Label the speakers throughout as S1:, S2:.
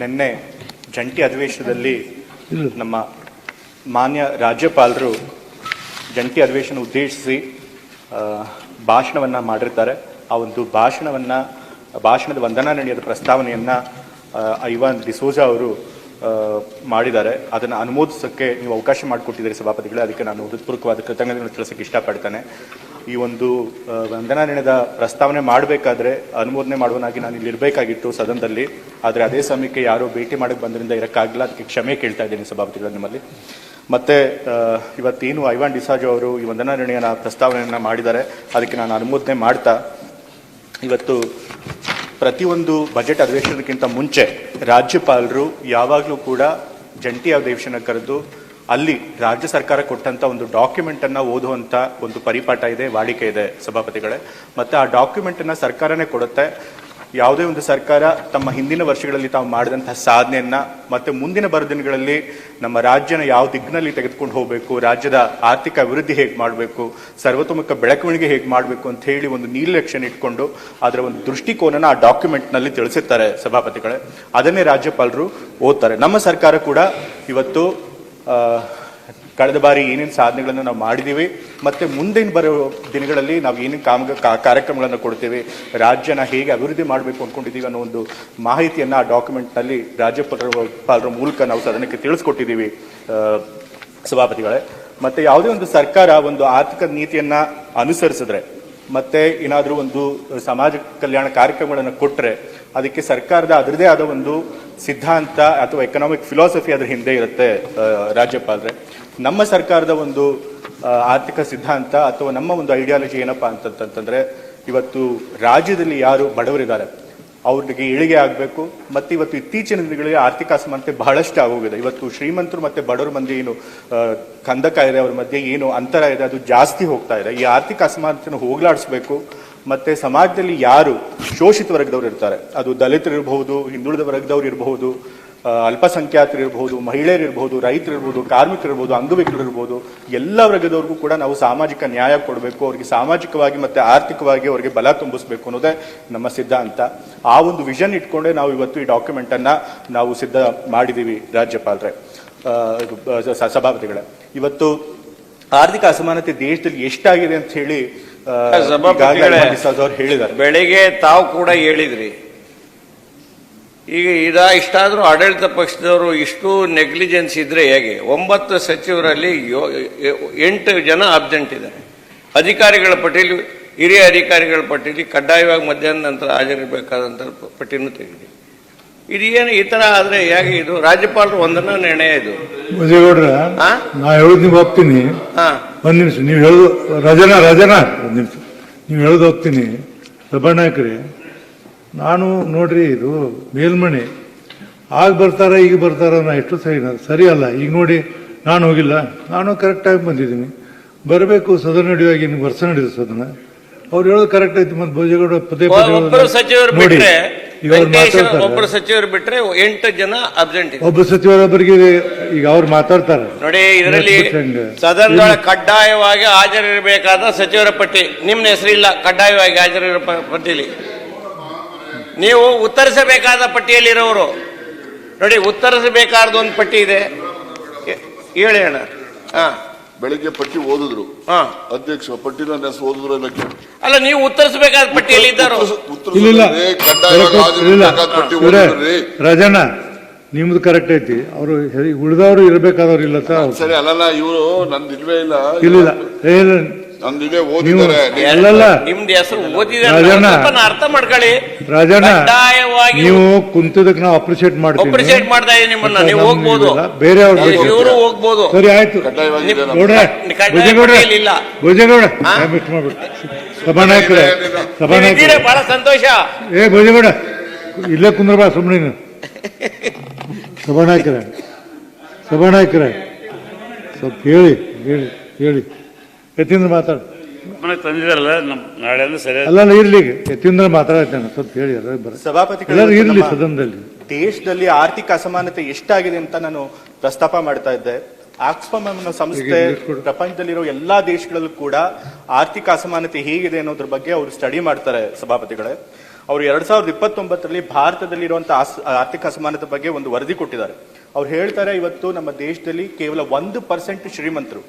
S1: ನಿನ್ನೆ ಜಂಟಿ ಅಧಿವೇಶನದಲ್ಲಿ ನಮ್ಮ ಮಾನ್ಯ ರಾಜ್ಯಪಾಲರು ಜಂಟಿ ಅಧಿವೇಶನ ಉದ್ದೇಶಿಸಿ ಭಾಷಣವನ್ನು ಮಾಡಿರ್ತಾರೆ. ಆ ಒಂದು ಭಾಷಣವನ್ನು, ಭಾಷಣದ ವಂದನಾ ನಡೆಯದ ಪ್ರಸ್ತಾವನೆಯನ್ನ ಐವಾನ್ ಡಿಸೋಜಾ ಅವರು ಮಾಡಿದ್ದಾರೆ. ಅದನ್ನು ಅನುಮೋದಿಸೋಕ್ಕೆ ನೀವು ಅವಕಾಶ ಮಾಡಿಕೊಟ್ಟಿದ್ದೀರಿ ಸಭಾಪತಿಗಳೇ. ಅದಕ್ಕೆ ನಾನು ಹೃತ್ಪೂರ್ವಕವಾದ ಕೃತಜ್ಞತೆಗಳನ್ನು ತಿಳಿಸೋಕ್ಕೆ ಇಷ್ಟಪಡ್ತೇನೆ. ಈ ಒಂದು ವಂದನಾ ನಿರ್ಣಯದ ಪ್ರಸ್ತಾವನೆ ಮಾಡಬೇಕಾದ್ರೆ ಅನುಮೋದನೆ ಮಾಡುವನಾಗಿ ನಾನು ಇಲ್ಲಿ ಇರಬೇಕಾಗಿತ್ತು ಸದನದಲ್ಲಿ. ಆದರೆ ಅದೇ ಸಮಯಕ್ಕೆ ಯಾರೋ ಭೇಟಿ ಮಾಡಕ್ಕೆ ಬಂದ್ರಿಂದ ಇರೋಕ್ಕಾಗಲ್ಲ ಅದಕ್ಕೆ ಕ್ಷಮೆ ಕೇಳ್ತಾ ಇದ್ದೀನಿ ಸಭಾಪತಿಗಳ ನಿಮ್ಮಲ್ಲಿ. ಮತ್ತೆ ಇವತ್ತೇನು ಐವಾನ್ ಡಿಸಾಜೋ ಅವರು ಈ ವಂದನಾ ನಿರ್ಣಯನ ಪ್ರಸ್ತಾವನೆಯನ್ನು ಮಾಡಿದ್ದಾರೆ, ಅದಕ್ಕೆ ನಾನು ಅನುಮೋದನೆ ಮಾಡ್ತಾ, ಇವತ್ತು ಪ್ರತಿಯೊಂದು ಬಜೆಟ್ ಅಧಿವೇಶನಕ್ಕಿಂತ ಮುಂಚೆ ರಾಜ್ಯಪಾಲರು ಯಾವಾಗಲೂ ಕೂಡ ಜಂಟಿ ಅಧಿವೇಶನ ಕರೆದು ಅಲ್ಲಿ ರಾಜ್ಯ ಸರ್ಕಾರ ಕೊಟ್ಟಂತ ಒಂದು ಡಾಕ್ಯುಮೆಂಟ್ ಅನ್ನ ಓದುವಂತ ಒಂದು ಪರಿಪಾಠ ಇದೆ, ವಾಡಿಕೆ ಇದೆ ಸಭಾಪತಿಗಳೇ. ಮತ್ತೆ ಆ ಡಾಕ್ಯುಮೆಂಟ್ ಅನ್ನ ಸರ್ಕಾರನೇ ಕೊಡುತ್ತೆ. ಯಾವುದೇ ಒಂದು ಸರ್ಕಾರ ತಮ್ಮ ಹಿಂದಿನ ವರ್ಷಗಳಲ್ಲಿ ತಾವು ಮಾಡಿದಂತಹ ಸಾಧನೆಯನ್ನ ಮತ್ತೆ ಮುಂದಿನ ಬರೋ ದಿನಗಳಲ್ಲಿ ನಮ್ಮ ರಾಜ್ಯನ ಯಾವ ದಿಕ್ಕಿನಲ್ಲಿ ತೆಗೆದುಕೊಂಡು ಹೋಗಬೇಕು, ರಾಜ್ಯದ ಆರ್ಥಿಕ ಅಭಿವೃದ್ಧಿ ಹೇಗೆ ಮಾಡಬೇಕು, ಸರ್ವತೋಮುಖ ಬೆಳವಣಿಗೆ ಹೇಗೆ ಮಾಡಬೇಕು ಅಂತ ಹೇಳಿ ಒಂದು ನೀಲಕ್ಷಣ ಇಟ್ಕೊಂಡು ಅದರ ಒಂದು ದೃಷ್ಟಿಕೋನನ ಆ ಡಾಕ್ಯುಮೆಂಟ್ನಲ್ಲಿ ತಿಳಿಸಿರ್ತಾರೆ ಸಭಾಪತಿಗಳೇ. ಅದನ್ನೇ ರಾಜ್ಯಪಾಲರು ಓದ್ತಾರೆ. ನಮ್ಮ ಸರ್ಕಾರ ಕೂಡ ಇವತ್ತು ಕಳೆದ ಬಾರಿ ಏನೇನು ಸಾಧನೆಗಳನ್ನು ನಾವು ಮಾಡಿದ್ದೀವಿ ಮತ್ತು ಮುಂದಿನ ಬರೋ ದಿನಗಳಲ್ಲಿ ನಾವು ಏನೇನು ಕಾಮ ಕಾರ್ಯಕ್ರಮಗಳನ್ನು ಕೊಡ್ತೀವಿ, ರಾಜ್ಯನ ಹೇಗೆ ಅಭಿವೃದ್ಧಿ ಮಾಡಬೇಕು ಅಂದ್ಕೊಂಡಿದ್ದೀವಿ ಅನ್ನೋ ಒಂದು ಮಾಹಿತಿಯನ್ನು ಆ ಡಾಕ್ಯುಮೆಂಟ್ನಲ್ಲಿ ರಾಜ್ಯಪಾಲರ ಪಾಲರ ಮೂಲಕ ನಾವು ಸದನಕ್ಕೆ ತಿಳಿಸ್ಕೊಟ್ಟಿದ್ದೀವಿ ಸಭಾಪತಿಗಳೇ. ಮತ್ತು ಯಾವುದೇ ಒಂದು ಸರ್ಕಾರ ಒಂದು ಆರ್ಥಿಕ ನೀತಿಯನ್ನು ಅನುಸರಿಸಿದ್ರೆ, ಮತ್ತೆ ಏನಾದರೂ ಒಂದು ಸಮಾಜ ಕಲ್ಯಾಣ ಕಾರ್ಯಕ್ರಮಗಳನ್ನು ಕೊಟ್ಟರೆ ಅದಕ್ಕೆ ಸರ್ಕಾರದ ಅದರದೇ ಆದ ಒಂದು ಸಿದ್ಧಾಂತ ಅಥವಾ ಎಕನಾಮಿಕ್ ಫಿಲಾಸಫಿ ಅದ್ರ ಹಿಂದೆ ಇರುತ್ತೆ ರಾಜ್ಯಪಾಲರೇ. ನಮ್ಮ ಸರ್ಕಾರದ ಒಂದು ಆರ್ಥಿಕ ಸಿದ್ಧಾಂತ ಅಥವಾ ನಮ್ಮ ಒಂದು ಐಡಿಯಾಲಜಿ ಏನಪ್ಪಾ ಅಂತಂತಂದ್ರೆ ಇವತ್ತು ರಾಜ್ಯದಲ್ಲಿ ಯಾರು ಬಡವರಿದ್ದಾರೆ, ಅವ್ರಿಗೆ ಇಳಿಗೆ ಆಗಬೇಕು, ಮತ್ತು ಇವತ್ತು ಇತ್ತೀಚಿನ ದಿನಗಳಲ್ಲಿ ಆರ್ಥಿಕ ಅಸಮಾನತೆ ಬಹಳಷ್ಟು ಆಗೋಗಿದೆ. ಇವತ್ತು ಶ್ರೀಮಂತರು ಮತ್ತು ಬಡವರ ಮಧ್ಯೆ ಏನು ಕಂದಕ ಇದೆ, ಅವ್ರ ಮಧ್ಯೆ ಏನು ಅಂತರ ಇದೆ, ಅದು ಜಾಸ್ತಿ ಹೋಗ್ತಾ ಇದೆ. ಈ ಆರ್ಥಿಕ ಅಸಮಾನತೆಯನ್ನು ಹೋಗಲಾಡಿಸ್ಬೇಕು ಮತ್ತೆ ಸಮಾಜದಲ್ಲಿ ಯಾರು ಶೋಷಿತ ವರ್ಗದವ್ರು ಇರ್ತಾರೆ? ಅದು ದಲಿತರು ಇರಬಹುದು, ಹಿಂದುಳಿದ ವರ್ಗದವ್ರು ಇರಬಹುದು ಅಲ್ಪಸಂಖ್ಯಾತರು ಇರಬಹುದು, ಮಹಿಳೆಯರು ಇರಬಹುದು, ರೈತರು ಇರಬಹುದು, ಕಾರ್ಮಿಕರು ಇರಬಹುದು, ಅಂಗವಿಕಲರು ಇರಬಹುದು, ಎಲ್ಲ ವರ್ಗದವ್ರಿಗೂ ಕೂಡ ನಾವು ಸಾಮಾಜಿಕ ನ್ಯಾಯ ಕೊಡಬೇಕು, ಅವರಿಗೆ ಸಾಮಾಜಿಕವಾಗಿ ಮತ್ತೆ ಆರ್ಥಿಕವಾಗಿ ಅವರಿಗೆ ಬಲ ತುಂಬಿಸಬೇಕು ಅನ್ನೋದೇ ನಮ್ಮ ಸಿದ್ಧಾಂತ. ಆ ಒಂದು ವಿಷನ್ ಇಟ್ಕೊಂಡೇ ನಾವು ಇವತ್ತು ಈ ಡಾಕ್ಯುಮೆಂಟ್ ಅನ್ನ ನಾವು ಸಿದ್ಧ ಮಾಡಿದ್ದೀವಿ ರಾಜ್ಯಪಾಲರೇ. ಸಭಾಪತಿಗಳೇ. ಇವತ್ತು ಆರ್ಥಿಕ ಅಸಮಾನತೆ ದೇಶದಲ್ಲಿ ಎಷ್ಟಾಗಿದೆ ಅಂತ ಹೇಳಿ ಹೇಳಿದ್ದಾರೆ.
S2: ಬೆಳಿಗ್ಗೆ ತಾವು ಕೂಡ ಹೇಳಿದ್ರಿ. ಈಗ ಇದ ಇಷ್ಟಾದರೂ ಆಡಳಿತ ಪಕ್ಷದವರು ಇಷ್ಟು ನೆಗ್ಲಿಜೆನ್ಸ್ ಇದ್ರೆ ಹೇಗೆ? ಒಂಬತ್ತು ಸಚಿವರಲ್ಲಿ ಎಂಟು ಜನ ಅಬ್ಸೆಂಟ್ ಇದ್ದಾರೆ. ಅಧಿಕಾರಿಗಳ ಪಟ್ಟಿಲಿ ಹಿರಿಯ ಅಧಿಕಾರಿಗಳ ಪಟ್ಟಿಲಿ ಕಡ್ಡಾಯವಾಗಿ ಮಧ್ಯಾಹ್ನ ನಂತರ ಹಾಜರಿರಬೇಕಾದಂತ ಪಟ್ಟಿನೂ ತೆಗೆದಿ ಇದು ಏನು ಈ ತರ ಆದ್ರೆ ಹೇಗೆ ಇದು? ರಾಜ್ಯಪಾಲರು ಒಂದನ್ನ ನಿರ್ಣಯ ಇದು.
S3: ನಾ ಹೇಳೋದು ನೀವು ಹೋಗ್ತೀನಿ
S2: ಹಾ.
S3: ಒಂದ್ ನಿಮಿಷ, ನೀವು ಹೇಳೋದು, ರಜನಾ ರಜನಾ, ಒಂದು ನಿಮಿಷ. ನೀವು ಹೇಳೋದು ಹೋಗ್ತೀನಿ. ಸಭಾನಾಯಕರೇ, ನಾನು ನೋಡ್ರಿ, ಇದು ಮೇಲ್ಮನೆ. ಆಗ ಬರ್ತಾರ, ಈಗ ಬರ್ತಾರ ನಾ ಎಷ್ಟು ಸರಿ ಸರಿ ಅಲ್ಲ. ಈಗ ನೋಡಿ, ನಾನು ಹೋಗಿಲ್ಲ. ನಾನು ಕರೆಕ್ಟಾಗಿ ಬಂದಿದ್ದೀನಿ. ಬರಬೇಕು, ಸದನ ನಡೆಯುವಾಗ ಇನ್ನು ವರ್ಷ ನಡೆಯುತ್ತೆ ಸದನ. ಅವ್ರು ಹೇಳೋದು ಕರೆಕ್ಟ್ ಐತಿ ಮತ್ತೆ ಭೋಜಗೌಡ ಪದೇ ಪದೇ
S2: ಒಬ್ಬರು ಸಚಿವರು
S3: ಬಿಟ್ಟರೆ
S2: ಬಿಟ್ರೆ
S3: ಈಗ ಅವ್ರು
S2: ವೆಂಕಟೇಶ್
S3: ಮಾತಾಡ್ತಾರೆ.
S2: ಒಬ್ಬರು ಸಚಿವರು ಬಿಟ್ರೆ ಎಂಟು ಜನ ಅಬ್ಸೆಂಟ್ ಇದೆ
S3: ಒಬ್ಬ ಸಚಿವರೊಬ್ಬರಿಗೆ ಈಗ ಅವ್ರು ಮಾತಾಡ್ತಾರೆ.
S2: ನೋಡಿ ಇದರಲ್ಲಿ
S3: ಬಿಟ್ರಂಗೆ.
S2: ಸದನದೊಳ ಕಡ್ಡಾಯವಾಗಿ ಹಾಜರಿರಬೇಕಾದ ಸಚಿವರ ಪಟ್ಟಿ. ನಿಮ್ಮ ಹೆಸರಿಲ್ಲ ಕಡ್ಡಾಯವಾಗಿ ಹಾಜರಿರೋ ಪ- ಪಟ್ಟಿಲಿ. ನೀವು ಉತ್ತರಿಸಬೇಕಾದ ಪಟ್ಟಿಯಲ್ಲಿರೋರು. ನೋಡಿ ಉತ್ತರಿಸಬೇಕಾದ ಒಂದು ಪಟ್ಟಿ ಇದೆ. ಹೇ- ಹೇಳಿ ಅಣ್ಣ. ಹಾ.
S4: ಬೆಳಿಗ್ಗೆ ಪಟ್ಟಿ ಓದಿದ್ರು.
S2: ಹಾ.
S4: ಅಧ್ಯಕ್ಷ ಪಟ್ಟಿನ ನೆಸ್ ಓದಿದ್ರು ಅನ್ನಕ್ಕೆ. ಕೇಳಿ.
S2: ಅಲ್ಲ ನೀವು ಉತ್ತರಿಸಬೇಕಾದ ಪಟ್ಟಿಯಲ್ಲಿ ಇದ್ದಾರೋ
S3: ಇಲ್ಲ, ಇಲ್ಲ.
S4: ಪಟ್ಟಿ
S3: ಇವ್ರೇ,
S4: ಓದಿದ್ರಿ.
S3: ರಾಜಣ್ಣ ನಿಮ್ದು ಕರೆಕ್ಟ್ ಐತಿ. ಅವರು ಉಳಿದವರು ಇರ್ಬೇಕಾದವ್ರು ಇಲ್ಲ ಸರ್
S4: ಸರಿ ಅಲ್ಲಲ್ಲ ಇವರು ನಂದು ಇಲ್ವೇ ಇಲ್ಲ.
S3: ಇಲ್ಲ ಇಲ್ಲ.
S4: ನಂದು ಇಲ್ಲೇ ಓದಿದ್ದಾರೆ.
S3: ನೀವು-
S2: ನಿಮ್ದು ಹೆಸರು ಓದಿದ್ರೆ
S3: ರಾಜಣ್ಣ.
S2: ಸ್ವಲ್ಪ ಅರ್ಥ ಮಾಡ್ಕೊಳ್ಳಿ.
S3: ರಾಜಣ್ಣ
S2: ಕಡ್ಡಾಯವಾಗಿ
S3: ನೀವು ಕುಂತದಕ್ಕೆ ನಾವು ಅಪ್ರಿಶಿಯೇಟ್ ಮಾಡ್ತೀವಿ.
S2: ಅಪ್ರಿಶಿಯೇಟ್ ಮಾಡ್ತಾ ಇದೀನಿ ನಿಮ್ಮನ್ನ ನೀವು ಹೋಗ್ಬೋದು.
S3: ಬೇರೆ ಅವ್ರ
S2: ಇವ್ರು-
S3: ಬೇಕು.
S2: ಹೋಗ್ಬೋದು.
S3: ಸರಿ ಆಯ್ತು.
S4: ಕಡ್ಡಾಯವಾಗಿ ಇದೆ ನಮ್ದು.
S3: ಗೌಡ್ರೆ
S2: ಕಡ್ಡಾಯ
S3: ಭುಜಗೌಡ
S2: ಪಟ್ಟಿಯಲ್ಲಿ ಇಲ್ಲ.
S3: ಭುಜಗೌಡ
S2: ಹಾ?
S3: ದಯವಿಟ್ಟು ಮಾಡ್ಬಿಟ್ಟು ಸಭಾನಾಯಕರೇ
S2: ನೀವು
S3: ಸಭಾನಾಯಕರೇ.
S2: ಇದ್ದೀರಾ ಬಹಳ ಸಂತೋಷ.
S3: ಏ ಭುಜಗೌಡ ಇಲ್ಲೇ ಕುಂದ್ರ ಬಾ ಸುಮ್ಮನೆ ನೀನು. ಸಭಾನಾಯಕರ ಸಭಾನಾಯಕರೇ. ಸ್ವಲ್ಪ ಹೇಳಿ ಹೇಳಿ ಹೇಳಿ. ಎತ್ತಿಂದ ಮಾತಾಡ.
S5: ಮನೆಗೆ ತಂದಿದಾರಲ್ಲ ನಮ್ ನಾಳೆ ಅಂದ್ರೆ ಸರಿಯಾದ
S3: ಅಲ್ಲ ಇರ್ಲಿ. ಮಾತಾಡ್ತೇನೆ ಸ್ವಲ್ಪ ಹೇಳಿ ಸಭಾಪತಿ ಬರ
S1: ಸಭಾಪತಿಗಳು
S3: ಎಲ್ಲರೂ ಇರ್ಲಿ ಸದನದಲ್ಲಿ.
S1: ದೇಶದಲ್ಲಿ ಆರ್ಥಿಕ ಅಸಮಾನತೆ ಎಷ್ಟಾಗಿದೆ ಅಂತ ನಾನು ಪ್ರಸ್ತಾಪ ಮಾಡ್ತಾ ಇದ್ದೆ. ಆಕ್ಸ್ಫಾಮ್ ಅನ್ನೋ ಸಂಸ್ಥೆ. ಪ್ರಪಂಚದಲ್ಲಿರೋ ಎಲ್ಲಾ ದೇಶಗಳಲ್ಲೂ ಕೂಡ ಆರ್ಥಿಕ ಅಸಮಾನತೆ ಹೇಗಿದೆ ಅನ್ನೋದ್ರ ಬಗ್ಗೆ ಅವರು ಸ್ಟಡಿ ಮಾಡ್ತಾರೆ ಸಭಾಪತಿಗಳೇ. ಅವರು ಎರಡ್ ಸಾವಿರದ ಇಪ್ಪತ್ತೊಂಬತ್ತರಲ್ಲಿ ಭಾರತದಲ್ಲಿರುವಂತಹ ಆರ್ಥಿಕ ಅಸಮಾನತೆ ಬಗ್ಗೆ ಒಂದು ವರದಿ ಕೊಟ್ಟಿದ್ದಾರೆ. ಅವ್ರು ಹೇಳ್ತಾರೆ ಇವತ್ತು ನಮ್ಮ ದೇಶದಲ್ಲಿ ಕೇವಲ ಒಂದು ಪರ್ಸೆಂಟ್ ಶ್ರೀಮಂತರು.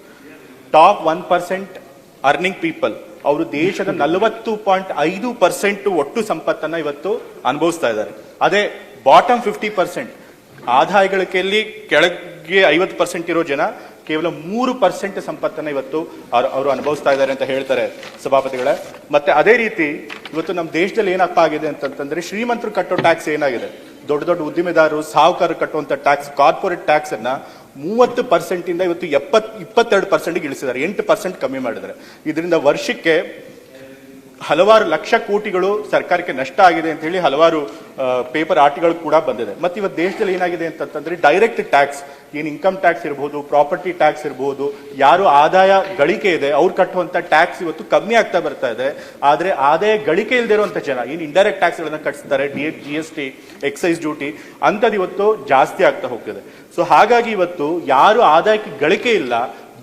S1: Top one percent earning people. ಅವರು ದೇಶದ ನಲವತ್ತು ಪಾಯಿಂಟ್ ಐದು ಪರ್ಸೆಂಟ್ ಒಟ್ಟು ಸಂಪತ್ತನ್ನ ಇವತ್ತು ಅನುಭವಿಸ್ತಾ ಇದ್ದಾರೆ. ಅದೇ ಬಾಟಮ್ ಫಿಫ್ಟಿ ಪರ್ಸೆಂಟ್. ಆದಾಯಗಳಿಕೆಯಲ್ಲಿ ಕೆಳಗೆ ಐವತ್ತು ಪರ್ಸೆಂಟ್ ಇರೋ ಜನ ಕೇವಲ ಮೂರು ಪರ್ಸೆಂಟ್ ಸಂಪತ್ತನ್ನ ಇವತ್ತು ಅವ್ರು ಅವರು ಅನುಭವಿಸ್ತಾ ಇದ್ದಾರೆ ಅಂತ ಹೇಳ್ತಾರೆ ಸಭಾಪತಿಗಳೇ. ಮತ್ತೆ ಅದೇ ರೀತಿ ಇವತ್ತು ನಮ್ಮ ದೇಶದಲ್ಲಿ ಏನಪ್ಪ ಆಗಿದೆ ಅಂತಂತಂದ್ರೆ ಶ್ರೀಮಂತರು ಕಟ್ಟೋ ಟ್ಯಾಕ್ಸ್ ಏನಾಗಿದೆ? ದೊಡ್ಡ ದೊಡ್ಡ ಉದ್ದಿಮೆದಾರರು, ಸಾಹುಕಾರರು ಕಟ್ಟುವಂತ ಟ್ಯಾಕ್ಸ್, ಕಾರ್ಪೊರೇಟ್ ಟ್ಯಾಕ್ಸ್ ಅನ್ನ ಮೂವತ್ತು ಪರ್ಸೆಂಟ್ ಇಂದ ಇವತ್ತು ಎಪ್ಪತ್, ಇಪ್ಪತ್ತೆರಡು ಪರ್ಸೆಂಟ್ ಇಳಿಸಿದ್ದಾರೆ. ಎಂಟು ಪರ್ಸೆಂಟ್ ಕಮ್ಮಿ ಮಾಡಿದ್ದಾರೆ. ಇದರಿಂದ ವರ್ಷಕ್ಕೆ ಹಲವಾರು ಲಕ್ಷ ಕೋಟಿಗಳು ಸರ್ಕಾರಕ್ಕೆ ನಷ್ಟ ಆಗಿದೆ ಅಂತ ಹೇಳಿ ಹಲವಾರು ಪೇಪರ್ ಆರ್ಟಿಗಳು ಕೂಡ ಬಂದಿದೆ. ಮತ್ತೆ ಇವತ್ತು ದೇಶದಲ್ಲಿ ಏನಾಗಿದೆ ಅಂತಂತಂದ್ರೆ ಡೈರೆಕ್ಟ್ ಟ್ಯಾಕ್ಸ್ ಏನು ಇನ್ಕಮ್ ಟ್ಯಾಕ್ಸ್ ಇರಬಹುದು ಪ್ರಾಪರ್ಟಿ ಟ್ಯಾಕ್ಸ್ ಇರಬಹುದು ಯಾರು ಆದಾಯ ಗಳಿಕೆ ಇದೆ, ಅವ್ರು ಕಟ್ಟುವಂಥ ಟ್ಯಾಕ್ಸ್ ಇವತ್ತು ಕಮ್ಮಿ ಆಗ್ತಾ ಬರ್ತಾ ಇದೆ. ಆದರೆ ಆದಾಯ ಗಳಿಕೆ ಇಲ್ದಿರುವಂತ ಜನ, ಏನು ಇಂಡೈರೆಕ್ಟ್ ಟ್ಯಾಕ್ಸ್ ಗಳನ್ನ ಕಟ್ಟಿಸ್ತಾರೆ D G S T excise duty ಅಂಥದ್ದು ಇವತ್ತು ಜಾಸ್ತಿ ಆಗ್ತಾ ಹೋಗ್ತಿದೆ. ಸೊ ಹಾಗಾಗಿ ಇವತ್ತು ಯಾರು ಆದಾಯಕ್ಕೆ ಗಳಿಕೆ ಇಲ್ಲ,